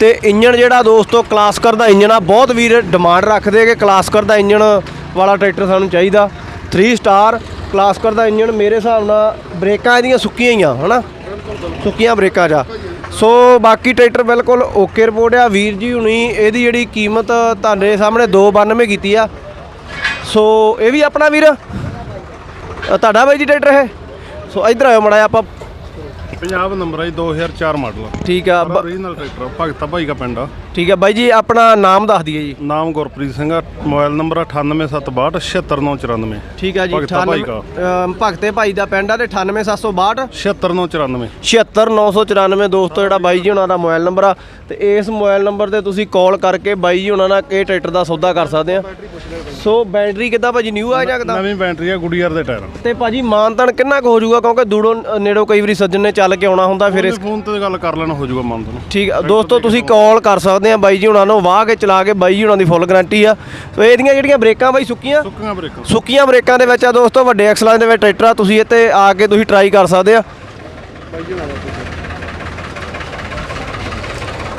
ਤੇ ਇੰਜਣ ਜਿਹੜਾ ਦੋਸਤੋ ਕਲਾਸਕਰ ਦਾ ਇੰਜਣ ਆ, ਬਹੁਤ ਵੀਰ ਡਿਮਾਂਡ ਰੱਖਦੇ ਕਿ ਕਲਾਸਕਰ ਦਾ ਇੰਜਣ ਵਾਲਾ ਟਰੈਕਟਰ ਸਾਨੂੰ ਚਾਹੀਦਾ। 3 ਸਟਾਰ ਕਲਾਸਕਰ ਦਾ ਇੰਜਣ ਮੇਰੇ ਹਿਸਾਬ ਨਾਲ ਬ੍ਰੇਕਾਂ ਇਹਦੀਆਂ ਸੁੱਕੀਆਂ ਹੀ ਆ, ਹਨਾ? ਸੁੱਕੀਆਂ ਬ੍ਰੇਕਾਂ ਜਾ। ਸੋ ਬਾਕੀ ਟਰੈਕਟਰ ਬਿਲਕੁਲ ਓਕੇ ਰਿਪੋਰਟ ਆ। ਵੀਰ ਜੀ ਹੁਣੀ ਇਹਦੀ ਜਿਹੜੀ ਕੀਮਤ ਤੁਹਾਡੇ ਸਾਹਮਣੇ 292 ਕੀਤੀ ਆ। ਸੋ ਇਹ ਵੀ ਆਪਣਾ ਵੀਰ। ਤੁਹਾਡਾ ਬਾਈ ਜੀ ਟਰੈਕਟਰ ਹੈ ਸੋ ਇੱਧਰ ਆਇਓ ਮੜਾ ਆਪਾਂ ਪੰਜਾਬ ਨੰਬਰ ਹੈ ਜੀ 2004 ਮਾਡਲ ਠੀਕ ਆ ਬ- ਓਰੀਜਨਲ ਟਰੈਕਟਰ ਭਗਤਾ ਭਾਈ ਦਾ ਪਿੰਡ ਆ। ਠੀਕ ਆ ਬਾਈ ਜੀ ਆਪਣਾ ਨਾਮ ਦੱਸ ਦਈਏ ਜੀ। ਨਾਮ ਗੁਰਪ੍ਰੀਤ ਸਿੰਘ ਆ ਮੋਬਾਈਲ ਨੰਬਰ 98762 76994 ਠੀਕ ਆ ਜੀ ਭਗਤਾ ਭਾਈ ਦਾ। 98 ਅਮ ਭਗਤੇ ਭਾਈ ਦਾ ਪਿੰਡ ਆ ਤੇ 98762 76994 76994 ਦੋਸਤੋ ਜਿਹੜਾ ਬਾਈ ਜੀ ਉਹਨਾਂ ਦਾ ਮੋਬਾਈਲ ਨੰਬਰ ਆ ਤੇ ਇਸ ਮੋਬਾਈਲ ਨੰਬਰ ਤੇ ਤੁਸੀਂ ਕਾਲ ਕਰਕੇ ਬਾਈ ਜੀ ਉਹਨਾਂ ਨਾਲ ਇਹ ਟਰੈਕਟਰ ਦਾ ਸੌਦਾ ਕਰ ਸਕਦੇ ਆ। ਸੋ ਬੈਟਰੀ ਕਿੱਦਾਂ ਭਾਜੀ ਨਿਊ ਆ ਜਾਂ ਕਿੱਦਾਂ? ਨਵੀਂ ਬੈਟਰੀ ਆ ਗੁਡੀਅਰ ਦੇ ਟਾਇਰ। ਤੇ ਭਾਜੀ ਮਾਨਤਨ ਕਿੰਨਾ ਕੁ ਹੋ ਜਾਊਗਾ ਕਿਉਂਕਿ ਦੂਰੋਂ ਅ, ਨੇੜੋਂ ਕਈ ਵਾਰੀ ਸੱਜਣ ਨੇ ਚੱਲ ਕੇ ਆਉਣਾ ਹੁੰਦਾ ਫਿਰ ਇਸ ਫੋਨ ਤੇ ਗੱਲ ਕਰ ਲੈਣਾ ਹੋ ਜਾਊਗਾ ਮੰਨ ਤੁਹਾਨੂੰ ਠੀਕ ਆ ਦੋਸਤੋ ਤੁਸੀਂ ਕਾਲ ਕਰ ਸਕਦੇ ਆ ਬਾਈ ਜੀ ਉਹਨਾਂ ਨੂੰ ਵਾਹ ਕੇ ਚਲਾ ਕੇ ਬਾਈ ਜੀ ਉਹਨਾਂ ਦੀ ਫੁੱਲ ਗਾਰੰਟੀ ਆ। ਸੋ ਇਹਦੀਆਂ ਜਿਹੜੀਆਂ ਬ੍ਰੇਕਾਂ ਬਾਈ ਸੁੱਕੀਆਂ? ਸੁੱਕੀਆਂ ਬ੍ਰੇਕਾਂ। ਸੁੱਕੀਆਂ ਬ੍ਰੇਕਾਂ ਦੇ ਵਿੱਚ ਆ ਦੋਸਤੋ ਵੱਡੇ ਐਕਸਲਾਂ ਦੇ ਵਿੱਚ ਟਰੈਕਟਰ ਆ ਤੁਸੀਂ ਇੱਥੇ ਆ ਕੇ ਤੁਸੀਂ ਟਰਾਈ ਕਰ ਸਕਦੇ ਆ।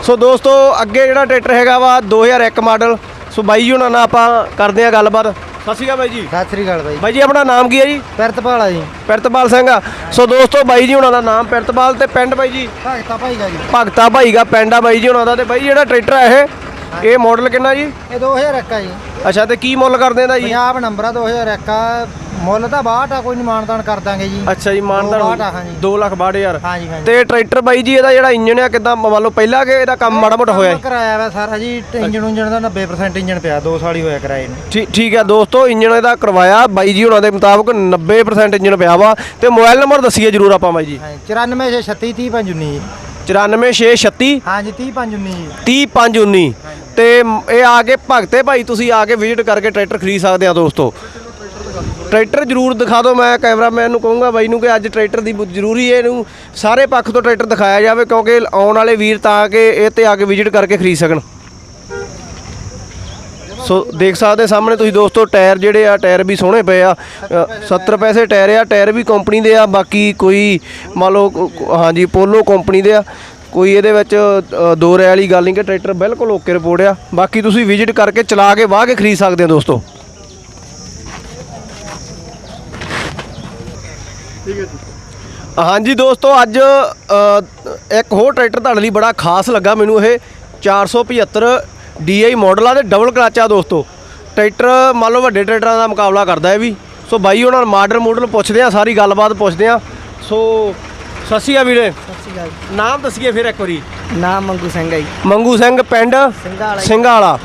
ਸੋ ਦੋਸਤੋ ਅੱਗੇ ਜਿਹੜਾ ਟਰੈਕਟਰ ਹੈਗਾ ਵਾ 2001 ਮਾਡਲ ਸੋ ਬਾਈ ਜੀ ਉਹਨਾਂ ਨਾਲ ਆਪਾਂ ਕਰਦੇ ਆ ਗੱਲਬਾਤ। ਸਤਿ ਸ਼੍ਰੀ ਅਕਾਲ ਬਾਈ ਜੀ। ਸਤਿ ਸ੍ਰੀ ਅਕਾਲ ਬਾਈ। ਬਾਈ ਜੀ ਆਪਣਾ ਨਾਮ ਕੀ ਹੈ ਜੀ? ਪਿਰਤਪਾਲਾ ਜੀ। ਪਿਰਤਪਾਲ ਸਿੰਘ ਆ। ਸੋ ਦੋਸਤੋ ਬਾਈ ਜੀ ਉਹਨਾਂ ਦਾ ਨਾਮ ਪਿਰਤਪਾਲ ਤੇ ਪਿੰਡ ਬਾਈ ਜੀ? ਭਗਤਾ ਭਾਈ ਦਾ ਜੀ। ਭਗਤਾ ਭਾਈ ਦਾ ਪਿੰਡ ਆ ਬਾਈ ਜੀ ਉਹਨਾਂ ਦਾ ਤੇ ਬਾਈ ਜਿਹੜਾ ਟਰੈਕਟਰ ਆ ਇਹ ਇਹ ਮਾਡਲ ਕਿੰਨਾ ਜੀ? ਇਹ 2001 ਆ ਜੀ। ਅੱਛਾ ਤੇ ਕੀ ਮੁੱਲ ਕਰਦੇ ਇਹਦਾ ਜੀ? ਪੰਜਾਬ ਨੰਬਰ ਆ 2001 ਆ ਮੁੱਲ ਤਾਂ 62 ਆ ਕੋਈ ਨਹੀਂ ਮਾਨਤਾਨ ਕਰ ਦਾਂਗੇ ਜੀ। ਅੱਛਾ ਜੀ ਦੋ ਬਾਹਠ ਆ, ਹਾਂਜੀ। 2 ਲੱਖ 62000 ਹਾਂਜੀ ਹਾਂਜੀ। ਤੇ ਟਰੈਕਟਰ ਬਾਈ ਜੀ ਇਹਦਾ ਜਿਹੜਾ ਇੰਜਨ ਆ ਕਿਦਾਂ ਮੰਨ ਲਓ ਪਹਿਲਾਂ ਕਿ ਇਹਦਾ ਕੰਮ ਮਾੜਾ ਮੋਟਾ ਹੋਇਆ ਕਰਾਇਆ ਵਾ ਸਾਰਾ ਜੀ ਇੰਜਣ ਉਂਜਣ ਦਾ 90% ਇੰਜਣ ਪਿਆ 2 ਸਾਲ ਹੀ ਹੋਇਆ ਕਰਾਏ ਨੂੰ। ਠੀਕ ਠੀਕ ਆ ਦੋਸਤੋ ਇੰਜਨ ਇਹਦਾ ਕਰਵਾਇਆ ਬਾਈ ਜੀ ਉਹਨਾਂ ਦੇ ਮੁਤਾਬਕ 90% ਇੰਜਨ ਪਿਆ ਵਾ। ਤੇ ਮੋਬਾਈਲ ਨੰਬਰ ਦੱਸੀਏ ਜਰੂਰ ਆਪਾਂ ਬਾਈ ਜੀ। ਹਾਂਜੀ 94 36 30 519 ਜੀ 94636 ਹਾਂਜੀ 30 519 ਜੀ 30519 ਤੇ ਮ- ਇਹ ਆ ਕੇ ਭਗਤੇ ਭਾਈ ਤੁਸੀਂ ਆ ਕੇ ਵਿਜ਼ਿਟ ਕਰਕੇ ਟਰੈਕਟਰ ਖਰੀਦ ਸਕਦੇ ਆ ਦੋਸਤੋ। ਟਰੈਕਟਰ ਜਰੂਰ ਦਿਖਾ ਦਿਓ ਮੈਂ ਕੈਮਰਾਮੈਨ ਨੂੰ ਕਹੂੰਗਾ ਬਾਈ ਨੂੰ ਕਿ ਅੱਜ ਟਰੈਕਟਰ ਦੀ ਬਹੁਤ ਜ਼ਰੂਰੀ ਹੈ ਇਹਨੂੰ ਸਾਰੇ ਪੱਖ ਤੋਂ ਟਰੈਕਟਰ ਦਿਖਾਇਆ ਜਾਵੇ ਕਿਉਂਕਿ ਆਉਣ ਵਾਲੇ ਵੀਰ ਤਾਂ ਕਿ ਇਹ ਤੇ ਆ ਕੇ ਵਿਜ਼ਿਟ ਕਰਕੇ ਖਰੀਦ ਸਕਣ। ਸੋ ਦੇਖ ਸਕਦੇ ਸਾਹਮਣੇ ਤੁਸੀਂ ਦੋਸਤੋ ਟਾਇਰ ਜਿਹੜੇ ਆ ਟਾਇਰ ਵੀ ਸੋਹਣੇ ਪਏ ਆ। ਅ, 70 ਪੈਸੇ ਟਾਇਰ ਆ ਟਾਇਰ ਵੀ ਕੰਪਨੀ ਦੇ ਆ ਬਾਕੀ ਕੋਈ ਮੰਨ ਲਓ ਹਾਂਜੀ ਪੋਲੋ ਕੰਪਨੀ ਦੇ ਆ। ਕੋਈ ਇਹਦੇ ਵਿੱਚ ਦੋ ਰਾਇ ਵਾਲੀ ਗੱਲ ਨਹੀਂ ਕਿ ਟਰੈਕਟਰ ਬਿਲਕੁਲ ਓਕੇ ਰਿਪੋਰਟ ਆ। ਬਾਕੀ ਤੁਸੀਂ ਵਿਜ਼ਿਟ ਕਰਕੇ ਚਲਾ ਕੇ ਵਾਹ ਕੇ ਖਰੀਦ ਸਕਦੇ ਹੋ ਹਾਂਜੀ ਦੋਸਤੋ ਅੱਜ ਅ, ਇੱਕ ਹੋਰ ਟਰੈਕਟਰ ਤੁਹਾਡੇ ਲਈ ਬੜਾ ਖਾਸ ਲੱਗਾ ਮੈਨੂੰ ਇਹ 475 DI ਮਾਡਲ ਆ ਤੇ ਡਬਲ ਕਲਚ ਆ ਦੋਸਤੋ। ਟਰੈਕਟਰ ਮੰਨ ਲਓ ਵੱਡੇ ਟਰੈਕਟਰਾਂ ਦਾ ਮੁਕਾਬਲਾ ਕਰਦਾ ਇਹ ਵੀ। ਸੋ ਬਾਈ ਉਹਨਾਂ ਨਾਲ ਮਾਡਲ ਮੋਡਲ ਪੁੱਛਦੇ ਆ ਸਾਰੀ ਗੱਲਬਾਤ ਪੁੱਛਦੇ ਆ ਸੋ ਸਤਿ ਸ਼੍ਰੀ ਅਕਾਲ ਵੀਰੇ। ਨਾਮ ਦੱਸੀਏ ਫਿਰ ਇੱਕ ਵਾਰੀ। ਨਾਮ ਮੰਗੂ ਸਿੰਘ ਹੈ ਜੀ। ਮੰਗੂ ਸਿੰਘ ਪਿੰਡ ਸਿੰਘਾਲਾ। ਸਿੰਘਾਲਾ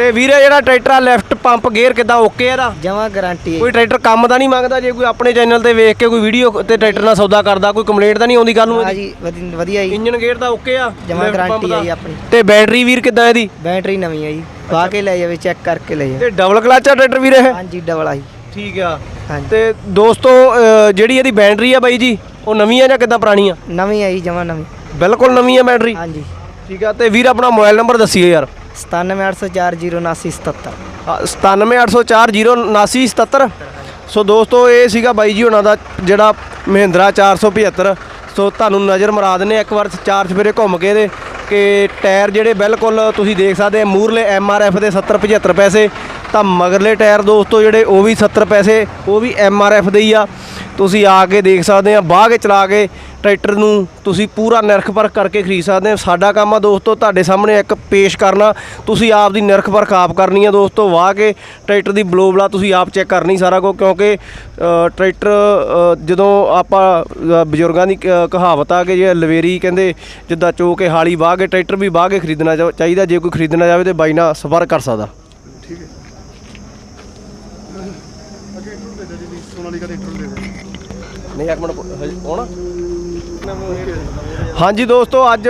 ਤੇ ਵੀਰੇ ਜਿਹੜਾ ਟਰੈਕਟਰ ਆ ਲੈਫਟ ਪੰਪ ਗੇਅਰ ਕਿਦਾਂ? ਓਕੇ ਆ ਇਹਦਾ? ਜਮਾ ਗਾਰੰਟੀ ਹੈ। ਕੋਈ ਟਰੈਕਟਰ ਕੰਮ ਦਾ ਨਹੀਂ ਮੰਗਦਾ? ਜੇ ਕੋਈ ਆਪਣੇ ਚੈਨਲ ਤੇ ਵੇਖ ਕੇ ਕੋਈ ਵੀਡੀਓ ਤੇ ਟਰੈਕਟਰ ਨਾਲ ਸੌਦਾ ਕਰਦਾ ਕੋਈ ਕੰਪਲੇਂਟ ਤਾਂ ਨਹੀਂ ਆਉਂਦੀ ਕੱਲ ਨੂੰ ਹਾਂ ਜੀ ਵਧੀ- ਵਧੀਆ ਜੀ। ਇੰਜਨ ਗੇਅਰ ਦਾ ਓਕੇ ਆ ਜਮਾਂ lift guarantee pump ਦਾ। ਆ ਜੀ ਆਪਣੀ। ਤੇ ਬੈਟਰੀ ਵੀਰ ਕਿਦਾਂ ਇਹਦੀ? ਬੈਟਰੀ ਨਵੀਂ ਹੈ ਜੀ। ਪਾ ਕੇ ਲੈ ਜਾਵੇ ਚੈੱਕ ਕਰਕੇ ਲੈ ਜਾਵੇ। ਤੇ ਡਬਲ ਕਲਚ ਆ ਟਰੈਕਟਰ ਵੀਰ ਇਹ? ਹਾਂਜੀ ਡਬਲ ਆ ਜੀ। ਠੀਕ ਆ। ਹਾਂਜੀ। ਤੇ ਦੋਸਤੋ ਅ, ਜਿਹੜੀ ਇਹਦੀ ਬੈਟਰੀ ਆ ਬਾਈ ਜੀ ਉਹ ਨਵੀਂ ਆ ਜਾਂ ਕਿਦਾਂ ਪੁਰਾਣੀ ਆ? ਨਵੀਂ ਹੈ ਜੀ ਜਮਾ ਨਵੀਂ। ਬਿਲਕੁਲ ਨਵੀਂ ਆ ਬੈਟਰੀ ਹਾਂਜੀ ਠੀਕ ਆ ਤੇ ਵੀਰ ਆਪਣਾ ਮੋਬਾਈਲ ਨੰਬਰ ਦੱਸੀਏ ਯਾਰ। 9780490777 978040977 ਸੋ ਦੋਸਤੋ, ਇਹ ਸੀਗਾ ਬਾਈ ਜੀ ਉਹਨਾਂ ਦਾ ਜਿਹੜਾ ਮਹਿੰਦਰਾ 475 ਸੋ ਤੁਹਾਨੂੰ ਨਜ਼ਰ ਮਰਾ ਦਿੰਨੇ ਇੱਕ ਵਾਰ ਚਾਰ ਸਵੇਰੇ ਘੁੰਮ ਕੇ ਇਹਦੇ ਕਿ ਟਾਇਰ ਜਿਹੜੇ ਬਿਲਕੁਲ ਤੁਸੀਂ ਦੇਖ ਸਕਦੇ ਮੂਰਲੇ ਆ ਆਰ ਐਫ ਦੇ 70 75 ਪੈਸੇ। ਤਾਂ ਮਗਰਲੇ ਟਾਇਰ ਦੋਸਤੋ ਜਿਹੜੇ ਉਹ ਵੀ 70 ਪੈਸੇ, ਉਹ ਵੀ ਐਫ ਦੇ ਹੀ ਆ। ਤੁਸੀਂ ਆ ਕੇ ਦੇਖ ਸਕਦੇ ਆ, ਬਾਹ ਕੇ ਚਲਾ ਕੇ ਟਰੈਕਟਰ ਨੂੰ ਤੁਸੀਂ ਪੂਰਾ ਨਿਰਖ ਪਰਖ ਕਰਕੇ ਖਰੀਦ ਸਕਦੇ ਆ ਸਾਡਾ ਕੰਮ ਆ ਦੋਸਤੋ ਤੁਹਾਡੇ ਸਾਹਮਣੇ ਇੱਕ ਪੇਸ਼ ਕਰਨਾ। ਤੁਸੀਂ ਆਪ ਦੀ ਨਿਰਖ ਪਰਖ ਆਪ ਕਰਨੀ ਆ ਦੋਸਤੋ। ਵਾਹ ਕੇ ਟਰੈਕਟਰ ਦੀ ਬਲੋਬਲਾ ਤੁਸੀਂ ਆਪ ਚੈੱਕ ਕਰਨੀ ਸਾਰਾ ਕੁਝ ਕਿਉਂਕਿ ਟਰੈਕਟਰ ਜਦੋਂ ਆਪਾਂ ਬਜ਼ੁਰਗਾਂ ਦੀ ਕਹਾਵਤ ਆ ਕਿ ਜੇ ਲਵੇਰੀ ਕਹਿੰਦੇ ਜਿੱਦਾਂ ਚੋ ਕੇ ਹਾਲੀ ਵਾਹ ਕੇ ਟਰੈਕਟਰ ਵੀ ਵਾਹ ਕੇ ਖਰੀਦਣਾ ਚਾਹੀਦਾ ਜੇ ਕੋਈ ਖਰੀਦਣਾ ਚਾਹਵੇ ਤੇ ਬਾਈ ਨਾਲ ਸੰਪਰਕ ਕਰ ਸਕਦਾ। ਸੋਨਾਲੀਕਾ ਦੇ ਟਰੈਕਟਰ ਦੇ ਦੇ ਨਹੀਂ ਇੱਕ ਮਿੰਟ ਹੋਣਾ ਹਾਂਜੀ ਦੋਸਤੋ ਅੱਜ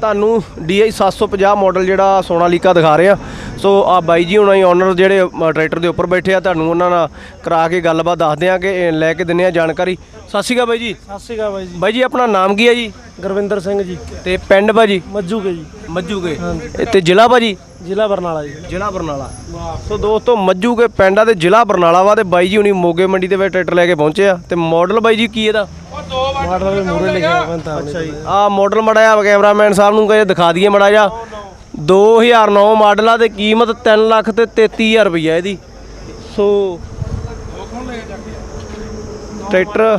ਤੁਹਾਨੂੰ DI 750 ਮਾਡਲ ਜਿਹੜਾ ਸੋਨਾਲੀਕਾ ਦਿਖਾ ਰਹੇ ਆ। ਸੋ ਆ ਬਾਈ ਜੀ ਹੁਣਾਂ ਹੀ ਓਨਰ ਜਿਹੜੇ ਟਰੈਕਟਰ ਦੇ ਉੱਪਰ ਬੈਠੇ ਆ ਤੁਹਾਨੂੰ ਉਹਨਾਂ ਨਾਲ ਕਰਾ ਕੇ ਗੱਲਬਾਤ ਦੱਸਦੇ ਆ ਕਿ ਲੈ ਕੇ ਦਿੰਦੇ ਆ ਜਾਣਕਾਰੀ। ਸਤਿ ਸ਼੍ਰੀ ਅਕਾਲ ਬਾਈ ਜੀ। ਸਤਿ ਸ਼੍ਰੀ ਅਕਾਲ ਬਾਈ ਜੀ। ਬਾਈ ਜੀ ਆਪਣਾ ਨਾਮ ਕੀ ਹੈ ਜੀ? ਗੁਰਵਿੰਦਰ ਸਿੰਘ ਜੀ। ਤੇ ਪਿੰਡ ਭਾਜੀ? ਮੱਜੂਗੇ ਜੀ। ਮੱਜੂਗੇ ਤੇ ਜ਼ਿਲ੍ਹਾ ਭਾਜੀ? ਜ਼ਿਲ੍ਹਾ ਬਰਨਾਲਾ ਜੀ। ਜ਼ਿਲ੍ਹਾ ਬਰਨਾਲਾ। ਸੋ ਦੋਸਤੋ ਮੱਜੂਗੇ ਪਿੰਡ ਤੇ ਜ਼ਿਲ੍ਹਾ ਬਰਨਾਲਾ ਵਾ ਤੇ ਬਾਈ ਜੀ ਹੁਣੀ ਮੋਗੇ ਮੰਡੀ ਦੇ ਵਿੱਚ ਟਰੈਕਟਰ ਲੈ ਕੇ ਪਹੁੰਚੇ ਆ। ਤੇ ਮਾਡਲ ਬਾਈ ਜੀ ਕੀ ਇਹਦਾ? ਮਾਡਲ ਵੀ ਮੂਰੇ ਲਿਖਿਆ ਹੋਇਆ ਤਾਂ ਅੱਛਾ ਜੀ। ਆ ਮਾਡਲ ਮੜਾ ਆ ਕੈਮਰਾਮੈਨ ਸਾਹਿਬ ਨੂੰ ਕਹੇ ਦਿਖਾ ਦਈਏ ਮੜਾ ਜਾ 2009 ਮਾਡਲ ਆ ਤੇ ਕੀਮਤ 3 ਲੱਖ ਤੇ 33000 ਰੁਪਈਆ ਇਹਦੀ। ਸੋ ਟਰੈਕਟਰ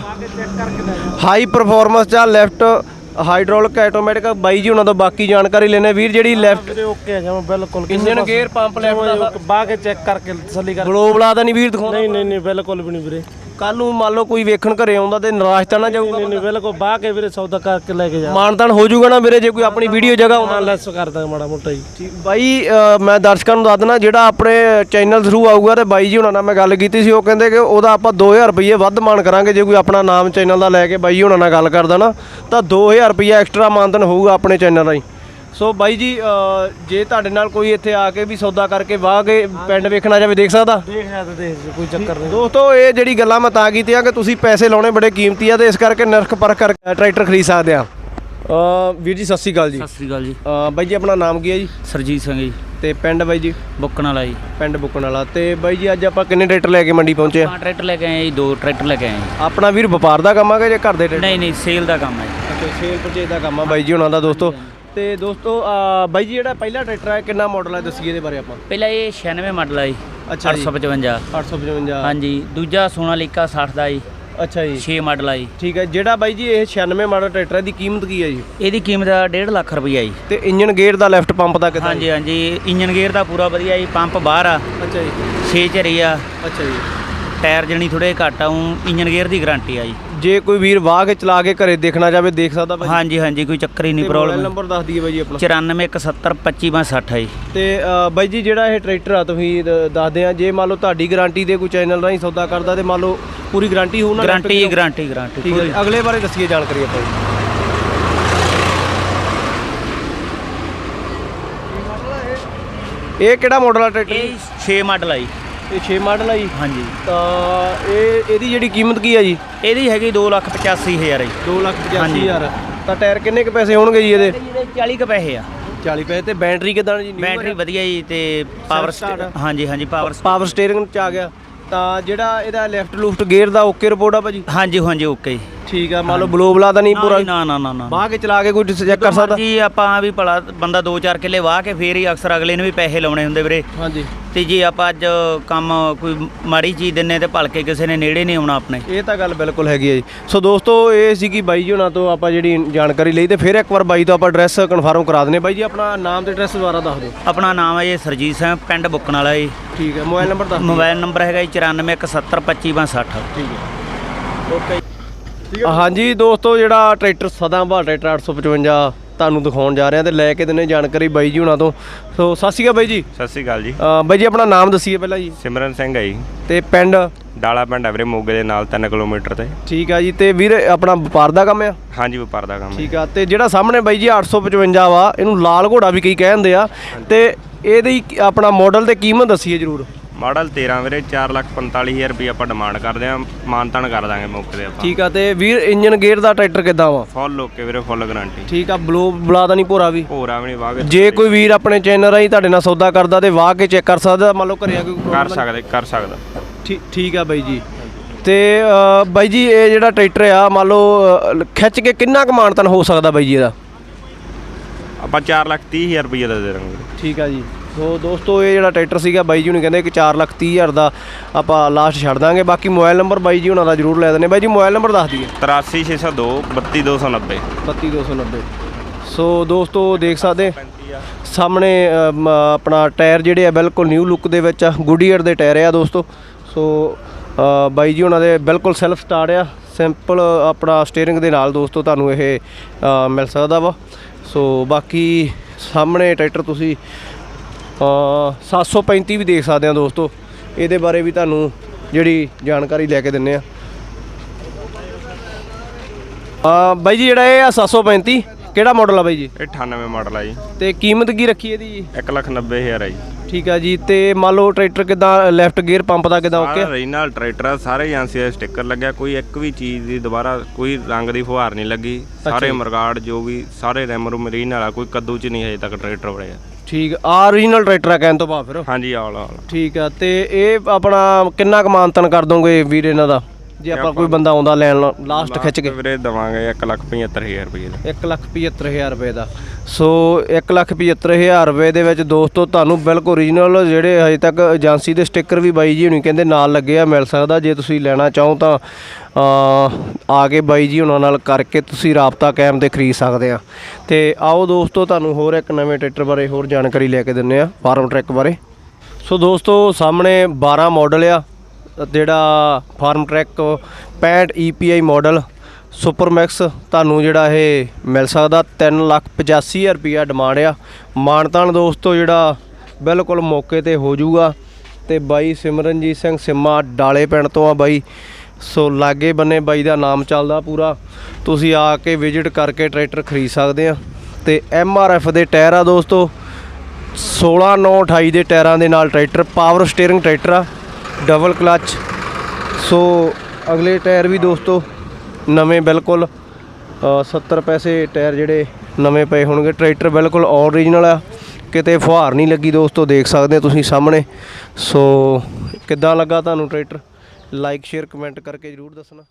ਹਾਈ ਪਰਫਾਰਮੈਂਸ ਚ ਲੈਫਟ ਹਾਈਡ੍ਰੋਲਿਕ ਆਟੋਮੈਟਿਕ ਬਾਈ ਜੀ ਉਹਨਾਂ ਤੋਂ ਬਾਕੀ ਜਾਣਕਾਰੀ ਲੈਣੇ ਵੀਰ ਜਿਹੜੀ ਲੈਫਟ ਓਕੇ ਆ ਜਾਵਾਂ ਬਿਲਕੁਲ ਇੰਜਨ ਗੇਅਰ ਪੰਪ ਲੈਫਟ ਬਾਹ ਕੇ ਚੈੱਕ ਕਰਕੇ ਤਸੱਲੀ ਕਰ ਗਲੋਬਲਾ ਤਾਂ ਨਹੀਂ ਵੀਰ ਦਿਖਾਉਂਦਾ। ਨਹੀਂ ਨਹੀਂ ਨਹੀਂ ਬਿਲਕੁਲ ਵੀ ਨਹੀਂ ਵੀਰੇ। ਕੱਲ ਨੂੰ ਮੰਨ ਲਓ ਕੋਈ ਵੇਖਣ ਘਰੇ ਆਉਂਦਾ ਤੇ ਨਿਰਾਸ਼ ਤਾਂ ਨਾ ਜਾਊਗਾ ਨਹੀਂ ਨਹੀਂ ਬਿਲਕੁਲ ਬਾਹ ਕੇ ਵੀਰੇ ਸੌਦਾ ਕਰਕੇ ਲੈ ਕੇ ਜਾ। ਮਾਨਤਾਨ ਹੋ ਜਾਊਗਾ ਨਾ ਵੀਰੇ ਜੇ ਕੋਈ ਆਪਣੀ ਵੀਡੀਓ ਜਗ੍ਹਾ ਆਉਂਦਾ। ਲੈਸ ਕਰਦਾ ਮਾੜਾ ਮੋਟਾ ਜੀ ਠੀਕ ਬਾਈ ਅ, ਮੈਂ ਦਰਸ਼ਕਾਂ ਨੂੰ ਦੱਸ ਦਿੰਦਾ ਜਿਹੜਾ ਆਪਣੇ ਚੈਨਲ ਥਰੂ ਆਊਗਾ ਤੇ ਬਾਈ ਜੀ ਹੁਣਾਂ ਨਾਲ ਮੈਂ ਗੱਲ ਕੀਤੀ ਸੀ ਉਹ ਕਹਿੰਦੇ ਕਿ ਉਹਦਾ ਆਪਾਂ 2000 ਰੁਪਏ ਵੱਧ ਮਾਨ ਕਰਾਂਗੇ ਜੇ ਕੋਈ ਆਪਣਾ ਨਾਮ ਚੈਨਲ ਦਾ ਲੈ ਕੇ ਬਾਈ ਹੁਣਾਂ ਨਾਲ ਗੱਲ ਕਰਦਾ ਨਾ ਤਾਂ 2000 ਰੁਪਏ ਐਕਸਟਰਾ ਮਾਨਤਨ ਹੋਊਗਾ ਆਪਣੇ ਚੈਨਲ ਰਾਹੀਂ। ਸੋ ਬਾਈ ਜੀ ਅ, ਜੇ ਤੁਹਾਡੇ ਨਾਲ ਕੋਈ ਇੱਥੇ ਆ ਕੇ ਵੀ ਸੌਦਾ ਕਰਕੇ ਵਾਹ ਕੇ ਪਿੰਡ ਵੇਖਣਾ ਜਾਵੇ ਦੇਖ ਸਕਦਾ? ਦੇਖ ਜਾ ਤੇ ਦੇਖ ਕੋਈ ਚੱਕਰ ਨਹੀਂ। ਦੋਸਤੋ ਇਹ ਜਿਹੜੀ ਗੱਲਾਂ ਮੈਂ ਤਾਂ ਕੀਤੀ ਆ ਕਿ ਤੁਸੀਂ ਪੈਸੇ ਲਾਉਣੇ ਬੜੇ ਕੀਮਤੀ ਆ ਤੇ ਇਸ ਕਰਕੇ ਨਰਖ ਪਰਖ ਕਰਕੇ ਟਰੈਕਟਰ ਖਰੀਦ ਸਕਦੇ ਆ। ਅ ਵੀਰ ਜੀ ਸਤਿ ਸ਼੍ਰੀ ਅਕਾਲ ਜੀ। ਸਤਿ ਸ੍ਰੀ ਅਕਾਲ ਜੀ। ਅ, ਬਾਈ ਜੀ ਆਪਣਾ ਨਾਮ ਕੀ ਹੈ ਜੀ? ਸਰਜੀਤ ਸਿੰਘ ਜੀ। ਤੇ ਪਿੰਡ ਬਾਈ ਜੀ? ਬੁੱਕਣ ਵਾਲਾ ਜੀ। ਪਿੰਡ ਬੁੱਕਣ ਵਾਲਾ। ਤੇ ਬਾਈ ਜੀ ਅੱਜ ਆਪਾਂ ਕਿੰਨੇ ਟਰੈਕਟਰ ਲੈ ਕੇ ਮੰਡੀ ਪਹੁੰਚੇ ਆ? ਆਪਾਂ ਟਰੈਕਟਰ ਲੈ ਕੇ ਆਏ ਜੀ ਦੋ ਟਰੈਕਟਰ ਲੈ ਕੇ ਆਏ ਜੀ। ਆਪਣਾ ਵੀਰ ਵਪਾਰ ਦਾ ਕੰਮ ਆ ਕਿ ਜੇ ਘਰ ਦੇ ਟਰੈਕਟਰ? ਨਹੀਂ ਨਹੀਂ ਸੇਲ ਦਾ ਕੰਮ ਹੈ ਸੇਲ ਪਰਚੇਜ ਦਾ ਕੰਮ ਆ ਬਾਈ ਜੀ ਉਹਨਾਂ ਦਾ ਦੋਸਤੋ। ਤੇ ਦੋਸਤੋ ਅ, ਬਾਈ ਜੀ ਜਿਹੜਾ ਪਹਿਲਾ ਟਰੈਕਟਰ ਹੈ ਕਿੰਨਾ ਮਾਡਲ ਹੈ ਦੱਸੀਏ ਇਹਦੇ ਬਾਰੇ ਆਪਾਂ। ਪਹਿਲਾਂ ਇਹ 96 ਮਾਡਲ ਆ ਜੀ ਅੱਛਾ ਜੀ। 855 855 ਹਾਂਜੀ ਦੂਜਾ ਸੋਨਾਲੀਕਾ 60 ਦਾ ਜੀ ਅੱਛਾ ਜੀ। 6 ਮਾਡਲ ਆ ਜੀ। ਠੀਕ ਹੈ ਜਿਹੜਾ ਬਾਈ ਜੀ ਇਹ 96 ਮਾਡਲ ਟਰੈਕਟਰ ਹੈ ਦੀ ਕੀਮਤ ਕੀ ਹੈ ਜੀ? ਇਹਦੀ ਕੀਮਤ 1.5 ਲੱਖ ਰੁਪਈਆ ਜੀ। ਤੇ ਇੰਜਨ ਗੇਅਰ ਦਾ ਲੈਫਟ ਪੰਪ ਦਾ ਕਿਦਾਂ ਹਾਂਜੀ ਹਾਂਜੀ ਇੰਜਨ ਗੇਅਰ ਦਾ ਪੂਰਾ ਵਧੀਆ ਜੀ ਪੰਪ ਬਾਹਰ ਆ। ਅੱਛਾ ਜੀ। 6 ਝਰੀ ਆ। ਅੱਛਾ ਜੀ। ਟਾਇਰ ਜਣੀ ਥੋੜੇ ਘੱਟ ਆ ਉਹ ਇੰਜਨ ਗੇਅਰ ਦੀ ਗਾਰੰਟੀ ਆ ਜੀ। ਜੇ ਕੋਈ ਵੀਰ ਵਾਹ ਕੇ ਚਲਾ ਕੇ ਘਰੇ ਦੇਖਣਾ ਚਾਹਵੇ ਦੇਖ ਸਕਦਾ ਬਾਈ ਹਾਂਜੀ ਹਾਂਜੀ ਕੋਈ ਚੱਕਰ ਹੀ ਨਹੀਂ ਪ੍ਰੋਬਲਮ ਨੰਬਰ ਦੱਸ ਦਈਏ ਬਾਈ ਜੀ ਆਪਣਾ 9417255260 ਆ ਜੀ। ਤੇ ਅ, ਬਾਈ ਜੀ ਜਿਹੜਾ ਇਹ ਟਰੈਕਟਰ ਆ ਤੁਸੀਂ ਦ- ਦੱਸਦੇ ਆ ਜੇ ਮੰਨ ਲਓ ਤੁਹਾਡੀ ਗਾਰੰਟੀ ਦੇ ਕੋਈ ਚੈਨਲ ਰਾਹੀਂ ਸੌਦਾ ਕਰਦਾ ਤੇ ਮੰਨ ਲਓ ਪੂਰੀ ਗਾਰੰਟੀ ਹੋਊ ਨਾ ਗਾਰੰਟੀ laptop? ਗਾਰੰਟੀ ਗਾਰੰਟੀ ਠੀਕ ਹੈ ਜੀ। ਅਗਲੇ ਬਾਰੇ ਦੱਸੀਏ ਜਾਣਕਾਰੀ ਆਪਾਂ ਜੀ। ਇਹ ਕਿਹੜਾ ਮਾਡਲ ਆ ਟਰੈਕਟਰ ਇਹ 6 ਮਾਡਲ ਆ ਜੀ। ਇਹ 6 ਮਾਡਲ ਆ ਜੀ। ਹਾਂਜੀ। ਤਾਂ ਇਹ ਇਹਦੀ ਜਿਹੜੀ ਕੀਮਤ ਕੀ ਆ ਜੀ? ਇਹਦੀ ਹੈਗੀ 285000 ਜੀ। 285000 ਤਾਂ ਟਾਇਰ ਕਿੰਨੇ ਕ ਪੈਸੇ ਹੋਣਗੇ ਜੀ ਇਹਦੇ? ਇਹਦੇ 40 ਕੁ ਪੈਸੇ ਆ। 40 ਪੈਸੇ। ਤੇ ਬੈਟਰੀ ਕਿਦਾਂ ਜੀ? ਬੈਟਰੀ ਵਧੀਆ ਜੀ ਤੇ ਪਾਵਰ start? ਹਾਂਜੀ ਹਾਂਜੀ ਪਾਵਰ ਪਾਵਰ ਸਟੀਅਰਿੰਗ ਚ ਆ ਗਿਆ। ਤਾਂ ਜਿਹੜਾ ਇਹਦਾ ਲੈਫਟ ਲੂਫਟ ਗੇਅਰ ਦਾ ਓਕੇ ਰਿਪੋਰਟ ਆ ਭਾਜੀ? ਹਾਂਜੀ ਹਾਂਜੀ ਓਕੇ ਜੀ। ਠੀਕ ਆ ਮੰਨ ਲਓ ਬਲੋ ਬਲਾ ਤਾਂ ਨਹੀਂ ਪੂਰਾ ਨਾ ਨਾ ਨਾ ਨਾ। ਬਾਹ ਕੇ ਚਲਾ ਕੇ ਕੋਈ ਚੈੱਕ ਕਰ ਸਕਦਾ। ਜੀ ਆਪਾਂ ਵੀ ਭਲਾ ਬੰਦਾ 2-4 ਕਿੱਲੇ ਵਾਹ ਕੇ ਫੇਰ ਹੀ ਅਕਸਰ ਅਗਲੇ ਨੂੰ ਵੀ ਪੈਸੇ ਲਾਉਣੇ ਹੁੰਦੇ ਵੀਰੇ। ਹਾਂਜੀ। ਤੇ ਜੀ ਆਪਾਂ ਅੱਜ ਕੰਮ ਕੋਈ ਮਾੜੀ ਚੀਜ਼ ਦਿੰਨੇ ਤੇ ਭਲਕੇ ਕਿਸੇ ਨੇ ਨੇੜੇ ਨਹੀਂ ਆਉਣਾ ਆਪਣੇ। ਇਹ ਤਾਂ ਗੱਲ ਬਿਲਕੁਲ ਹੈਗੀ ਹੈ ਜੀ। ਸੋ ਦੋਸਤੋ ਇਹ ਸੀ ਕਿ ਬਾਈ ਜੀ ਉਹਨਾਂ ਤੋਂ ਆਪਾਂ ਜਿਹੜੀ ਜਾਣਕਾਰੀ ਲਈ ਤੇ ਫਿਰ ਇੱਕ ਵਾਰ ਬਾਈ ਤੋਂ ਆਪਾਂ ਐਡਰੈਸ ਕਨਫਰਮ ਕਰਾ ਦਨੇ ਬਾਈ ਜੀ ਆਪਣਾ ਨਾਮ ਤੇ ਐਡਰੈਸ ਦੁਬਾਰਾ ਦੱਸ ਦਿਓ। ਆਪਣਾ ਨਾਮ ਹੈ ਜੀ ਸਰਜੀਤ ਸਿੰਘ ਪਿੰਡ ਬੁੱਕਣ ਵਾਲਾ ਜੀ। ਠੀਕ ਹੈ ਮੋਬਾਈਲ ਨੰਬਰ ਦੱਸ ਮੋਬਾਈਲ ਨੰਬਰ ਹੈਗਾ ਜੀ 9417255260 ਠੀਕ ਹੈ ਓਕੇ। ਹਾਂਜੀ ਦੋਸਤੋ ਜਿਹੜਾ ਟਰੈਕਟਰ ਸਦਾਬਹਾਰ ਟਰੈਕਟਰ 855 ਤੁਹਾਨੂੰ ਦਿਖਾਉਣ ਜਾ ਰਹੇ ਹਾਂ ਤੇ ਲੈ ਕੇ ਦਿੰਨੇ ਜਾਣਕਾਰੀ ਬਾਈ ਜੀ ਉਹਨਾਂ ਤੋਂ। ਸੋ ਸਤਿ ਸ਼੍ਰੀ ਅਕਾਲ ਬਾਈ ਜੀ। ਸਤਿ ਸ਼੍ਰੀ ਅਕਾਲ ਜੀ। ਅ, ਬਾਈ ਜੀ ਆਪਣਾ ਨਾਮ ਦੱਸੀਏ ਪਹਿਲਾਂ ਜੀ। ਸਿਮਰਨ ਸਿੰਘ ਹੈ ਜੀ। ਤੇ ਪਿੰਡ? ਡਾਲਾ ਪਿੰਡ ਹੈ ਵੀਰੇ ਮੋਗੇ ਦੇ ਨਾਲ 3 ਕਿਲੋਮੀਟਰ ਤੇ। ਠੀਕ ਆ ਜੀ ਤੇ ਵੀਰ ਆਪਣਾ ਵਪਾਰ ਦਾ ਕੰਮ ਆ? ਹਾਂਜੀ ਵਪਾਰ ਦਾ ਕੰਮ ਹੈ। ਠੀਕ ਆ ਤੇ ਜਿਹੜਾ ਸਾਹਮਣੇ ਬਾਈ ਜੀ 855 ਵਾ ਇਹਨੂੰ ਲਾਲ ਘੋੜਾ ਵੀ ਕਈ ਕਹਿੰਦੇ ਆ। ਤੇ ਇਹਦੀ ਆਪਣਾ ਮਾਡਲ ਤੇ ਕੀਮਤ ਦੱਸੀਏ ਜਰੂਰ। ਮਾਡਲ 13 ਵੀਰੇ 445000 ਰੁਪਏ ਆਪਾਂ ਡਿਮਾਂਡ ਕਰਦੇ ਆ ਮਾਨਤਾਨ ਕਰ ਦਾਂਗੇ ਮੌਕੇ ਤੇ ਆਪਾਂ। ਠੀਕ ਆ ਤੇ ਵੀਰ ਇੰਜਨ ਗੇਅਰ ਦਾ ਟਰੈਕਟਰ ਕਿਦਾਂ ਵਾ? ਫੁੱਲ ਓਕੇ ਵੀਰੇ ਫੁੱਲ ਗਾਰੰਟੀ ਠੀਕ ਆ ਬਲੋ ਬਲਾ ਦਾ ਨਹੀਂ ਭੋਰਾ ਵੀ। ਹੋਰਾ ਵੀ ਨਹੀਂ ਵਾਹ ਕੇ ਜੇ ਕੋਈ ਵੀਰ ਆਪਣੇ ਚੈਨਲ ਰਾਹੀਂ ਤੁਹਾਡੇ ਨਾਲ ਸੌਦਾ ਕਰਦਾ ਤੇ ਵਾਹ ਕੇ ਚੈੱਕ ਕਰ ਸਕਦਾ ਮੰਨ ਲਓ ਘਰੇ ਆ ਕੋਈ ਕਰ ਸਕਦੇ ਕਰ ਸਕਦਾ। ਠੀਕ ਠੀਕ ਆ ਬਾਈ ਜੀ। ਤੇ ਅ, ਬਾਈ ਜੀ ਇਹ ਜਿਹੜਾ ਟਰੈਕਟਰ ਆ ਮੰਨ ਲਓ ਅ, ਖਿੱਚ ਕੇ ਕਿੰਨਾ ਕੁ ਮਾਨਤਨ ਹੋ ਸਕਦਾ ਬਾਈ ਜੀ ਇਹਦਾ? ਆਪਾਂ 430000 ਰੁਪਏ ਦਾ ਦੇ ਦਾਂਗੇ। ਵੀਰੇ। ਠੀਕ ਆ ਜੀ। ਸੋ ਦੋਸਤੋ ਇਹ ਜਿਹੜਾ ਟਰੈਕਟਰ ਸੀਗਾ ਬਾਈ ਜੀ ਨੂੰ ਕਹਿੰਦੇ ਕਿ 4 ਲੱਖ 30 ਹਜ਼ਾਰ ਦਾ ਆਪਾਂ ਲਾਸਟ ਛੱਡ ਦਾਂਗੇ। ਬਾਕੀ ਮੋਬਾਈਲ ਨੰਬਰ ਬਾਈ ਜੀ ਉਹਨਾਂ ਦਾ ਜਰੂਰ ਲੈ ਦਿੰਦੇ। ਬਾਈ ਜੀ ਮੋਬਾਈਲ ਨੰਬਰ ਦੱਸ ਦਈਏ। 83602 32290 32290 ਸੋ ਦੋਸਤੋ ਦੇਖ ਸਕਦੇ ਸਾਹਮਣੇ ਆਪਣਾ ਟਾਇਰ ਜਿਹੜੇ ਆ ਬਿਲਕੁਲ ਨਿਊ ਲੁੱਕ ਦੇ ਵਿੱਚ ਆ ਗੁੱਡੀਅਰ ਦੇ ਟਾਇਰ ਆ ਦੋਸਤੋ। ਸੋ ਬਾਈ ਜੀ ਉਹਨਾਂ ਦੇ ਬਿਲਕੁਲ ਸੈਲਫ ਸਟਾਰਟ ਆ। ਸਿੰਪਲ ਆਪਣਾ ਸਟੀਅਰਿੰਗ ਦੇ ਨਾਲ ਦੋਸਤੋ ਤੁਹਾਨੂੰ ਇਹ ਮਿਲ ਸਕਦਾ ਵਾ। ਸੋ ਬਾਕੀ ਸਾਹਮਣੇ ਟਰੈਕਟਰ ਤੁਸੀਂ 735 ਵੀ ਦੇਖ ਸਕਦੇ ਆ ਦੋਸਤੋ। ਇਹਦੇ ਬਾਰੇ ਵੀ ਤੁਹਾਨੂੰ ਜਿਹੜੀ ਜਾਣਕਾਰੀ ਲੈ ਕੇ ਦਿੰਨੇ ਆ। ਆ ਬਾਈ ਜੀ ਜਿਹੜਾ ਇਹ ਆ 735 ਕਿਹੜਾ ਮਾਡਲ ਆ ਬਾਈ ਜੀ? ਇਹ 98 ਮਾਡਲ ਆ ਜੀ। ਤੇ ਕੀਮਤ ਕੀ ਰੱਖੀ ਇਹਦੀ ਜੀ? 190000 ਹੈ ਜੀ। ਠੀਕ ਆ ਜੀ ਤੇ ਮੰਨ ਲਓ ਟਰੈਕਟਰ ਕਿਦਾਂ ਲੈਫਟ ਗੇਅਰ ਪੰਪ ਦਾ ਕਿਦਾਂ ਓਕੇ ਸਾਰਾ ਰੀਨਲ ਟਰੈਕਟਰ ਆ ਸਾਰੇ ਏਜੰਸੀ ਦਾ ਸਟicker ਲੱਗਿਆ ਕੋਈ ਇੱਕ ਵੀ ਚੀਜ਼ ਦੀ ਦੁਬਾਰਾ ਕੋਈ ਰੰਗ ਦੀ ਫੁਹਾਰ ਨਹੀਂ ਲੱਗੀ। ਸਾਰੇ ਮਰਗਾੜ ਜੋ ਵੀ ਸਾਰੇ ਰੈਮ ਰੂਮ ਰੀਨ ਵਾਲਾ ਕੋਈ ਕੱਦੂ ਚ ਨਹੀਂ ਹਜੇ ਤੱਕ ਟਰੈਕਟਰ ਵੜਿਆ। ਠੀਕ ਆ ਓਰੀਜਨਲ ਟਰੈਕਟਰ ਆ ਕਹਿਣ ਤੋਂ ਬਾਅਦ ਫਿਰ। ਹਾਂਜੀ ਆਲ ਆਲ ਠੀਕ ਆ ਤੇ ਇਹ ਆਪਣਾ ਕਿੰਨਾ ਕੁ ਮਾਨਤਨ ਕਰ ਦੋਗੇ ਵੀਰ ਇਹਨਾਂ ਦਾ? ਜੇ ਆਪਾਂ ਕੋਈ ਬੰਦਾ ਆਉਂਦਾ ਲੈਣ ਲਾਸਟ ਖਿੱਚ ਕੇ। ਵੀਰੇ ਦਵਾਂਗੇ 175000 ਰੁਪਏ ਦਾ। 175000 ਰੁਪਏ ਦਾ। ਸੋ 175000 ਰੁਪਏ ਦੇ ਵਿੱਚ ਦੋਸਤੋ ਤੁਹਾਨੂੰ ਬਿਲਕੁਲ ਓਰੀਜਨਲ ਜਿਹੜੇ ਹਜੇ ਤੱਕ ਏਜੰਸੀ ਦੇ ਸਟicker ਵੀ ਬਾਈ ਜੀ ਹੁਣੀ ਕਹਿੰਦੇ ਨਾਲ ਲੱਗੇ ਆ ਮਿਲ ਸਕਦਾ। ਜੇ ਤੁਸੀਂ ਲੈਣਾ ਚਾਹੋ ਤਾਂ ਆ ਕੇ ਬਾਈ ਜੀ ਉਹਨਾਂ ਨਾਲ ਕਰਕੇ ਤੁਸੀਂ ਰਾਬਤਾ ਕਾਇਮ ਤੇ ਖਰੀਦ ਸਕਦੇ ਆ। ਤੇ ਆਓ ਦੋਸਤੋ ਤੁਹਾਨੂੰ ਹੋਰ ਇੱਕ ਨਵੇਂ ਟਰੈਕਟਰ ਬਾਰੇ ਹੋਰ ਜਾਣਕਾਰੀ ਲੈ ਕੇ ਦਿੰਨੇ ਆ ਫਾਰਮ ਟਰੈਕ ਬਾਰੇ। ਸੋ ਦੋਸਤੋ ਸਾਹਮਣੇ 12 ਮਾਡਲ ਆ। ਜਿਹੜਾ Farmtrac 65 EPI model super max ਤੁਹਾਨੂੰ ਜਿਹੜਾ ਇਹ ਮਿਲ ਸਕਦਾ। 385000 ਰੁਪਿਆ ਡਿਮਾਂਡ ਆ। ਮਾਨਤਾਨ ਦੋਸਤੋ, ਜਿਹੜਾ ਬਿਲਕੁਲ ਮੌਕੇ ਤੇ ਹੋ ਜਾਊਗਾ। ਤੇ ਬਾਈ ਸਿਮਰਨਜੀਤ ਸਿੰਘ ਸਿਮਾ ਡਾਲੇ ਪਿੰਡ ਤੋਂ ਆ ਬਾਈ। ਸੋ ਲਾਗੇ ਬੰਨੇ ਬਾਈ ਦਾ ਨਾਮ ਚੱਲਦਾ ਪੂਰਾ। ਤੁਸੀਂ ਆ ਕੇ ਵਿਜ਼ਿਟ ਕਰਕੇ ਟਰੈਕਟਰ ਖਰੀਦ ਸਕਦੇ ਆ। ਤੇ ਐਫ ਦੇ ਟਾਇਰ ਆ ਦੋਸਤੋ। 16 9 28 ਦੇ ਟਾਇਰਾਂ ਦੇ ਨਾਲ ਟਰੈਕਟਰ ਪਾਵਰ ਸਟੀਅਰਿੰਗ ਟਰੈਕਟਰ ਆ। Double clutch. ਸੋ ਅਗਲੇ ਟਾਇਰ ਵੀ ਦੋਸਤੋ ਨਵੇਂ ਬਿਲਕੁਲ ਅ, 70 ਪੈਸੇ ਟਾਇਰ ਜਿਹੜੇ ਨਵੇਂ ਪਏ ਹੋਣਗੇ। ਟਰੈਕਟਰ ਬਿਲਕੁਲ ਓਰੀਜਨਲ ਆ। ਕਿਤੇ ਫੁਹਾਰ ਨਹੀਂ ਲੱਗੀ ਦੋਸਤੋ ਦੇਖ ਸਕਦੇ ਹੋ ਤੁਸੀਂ ਸਾਹਮਣੇ। ਸੋ ਕਿੱਦਾਂ ਲੱਗਾ ਤੁਹਾਨੂੰ ਟਰੈਕਟਰ? ਲਾਈਕ ਸ਼ੇਅਰ ਕਮੈਂਟ ਕਰਕੇ ਜਰੂਰ ਦੱਸਣਾ।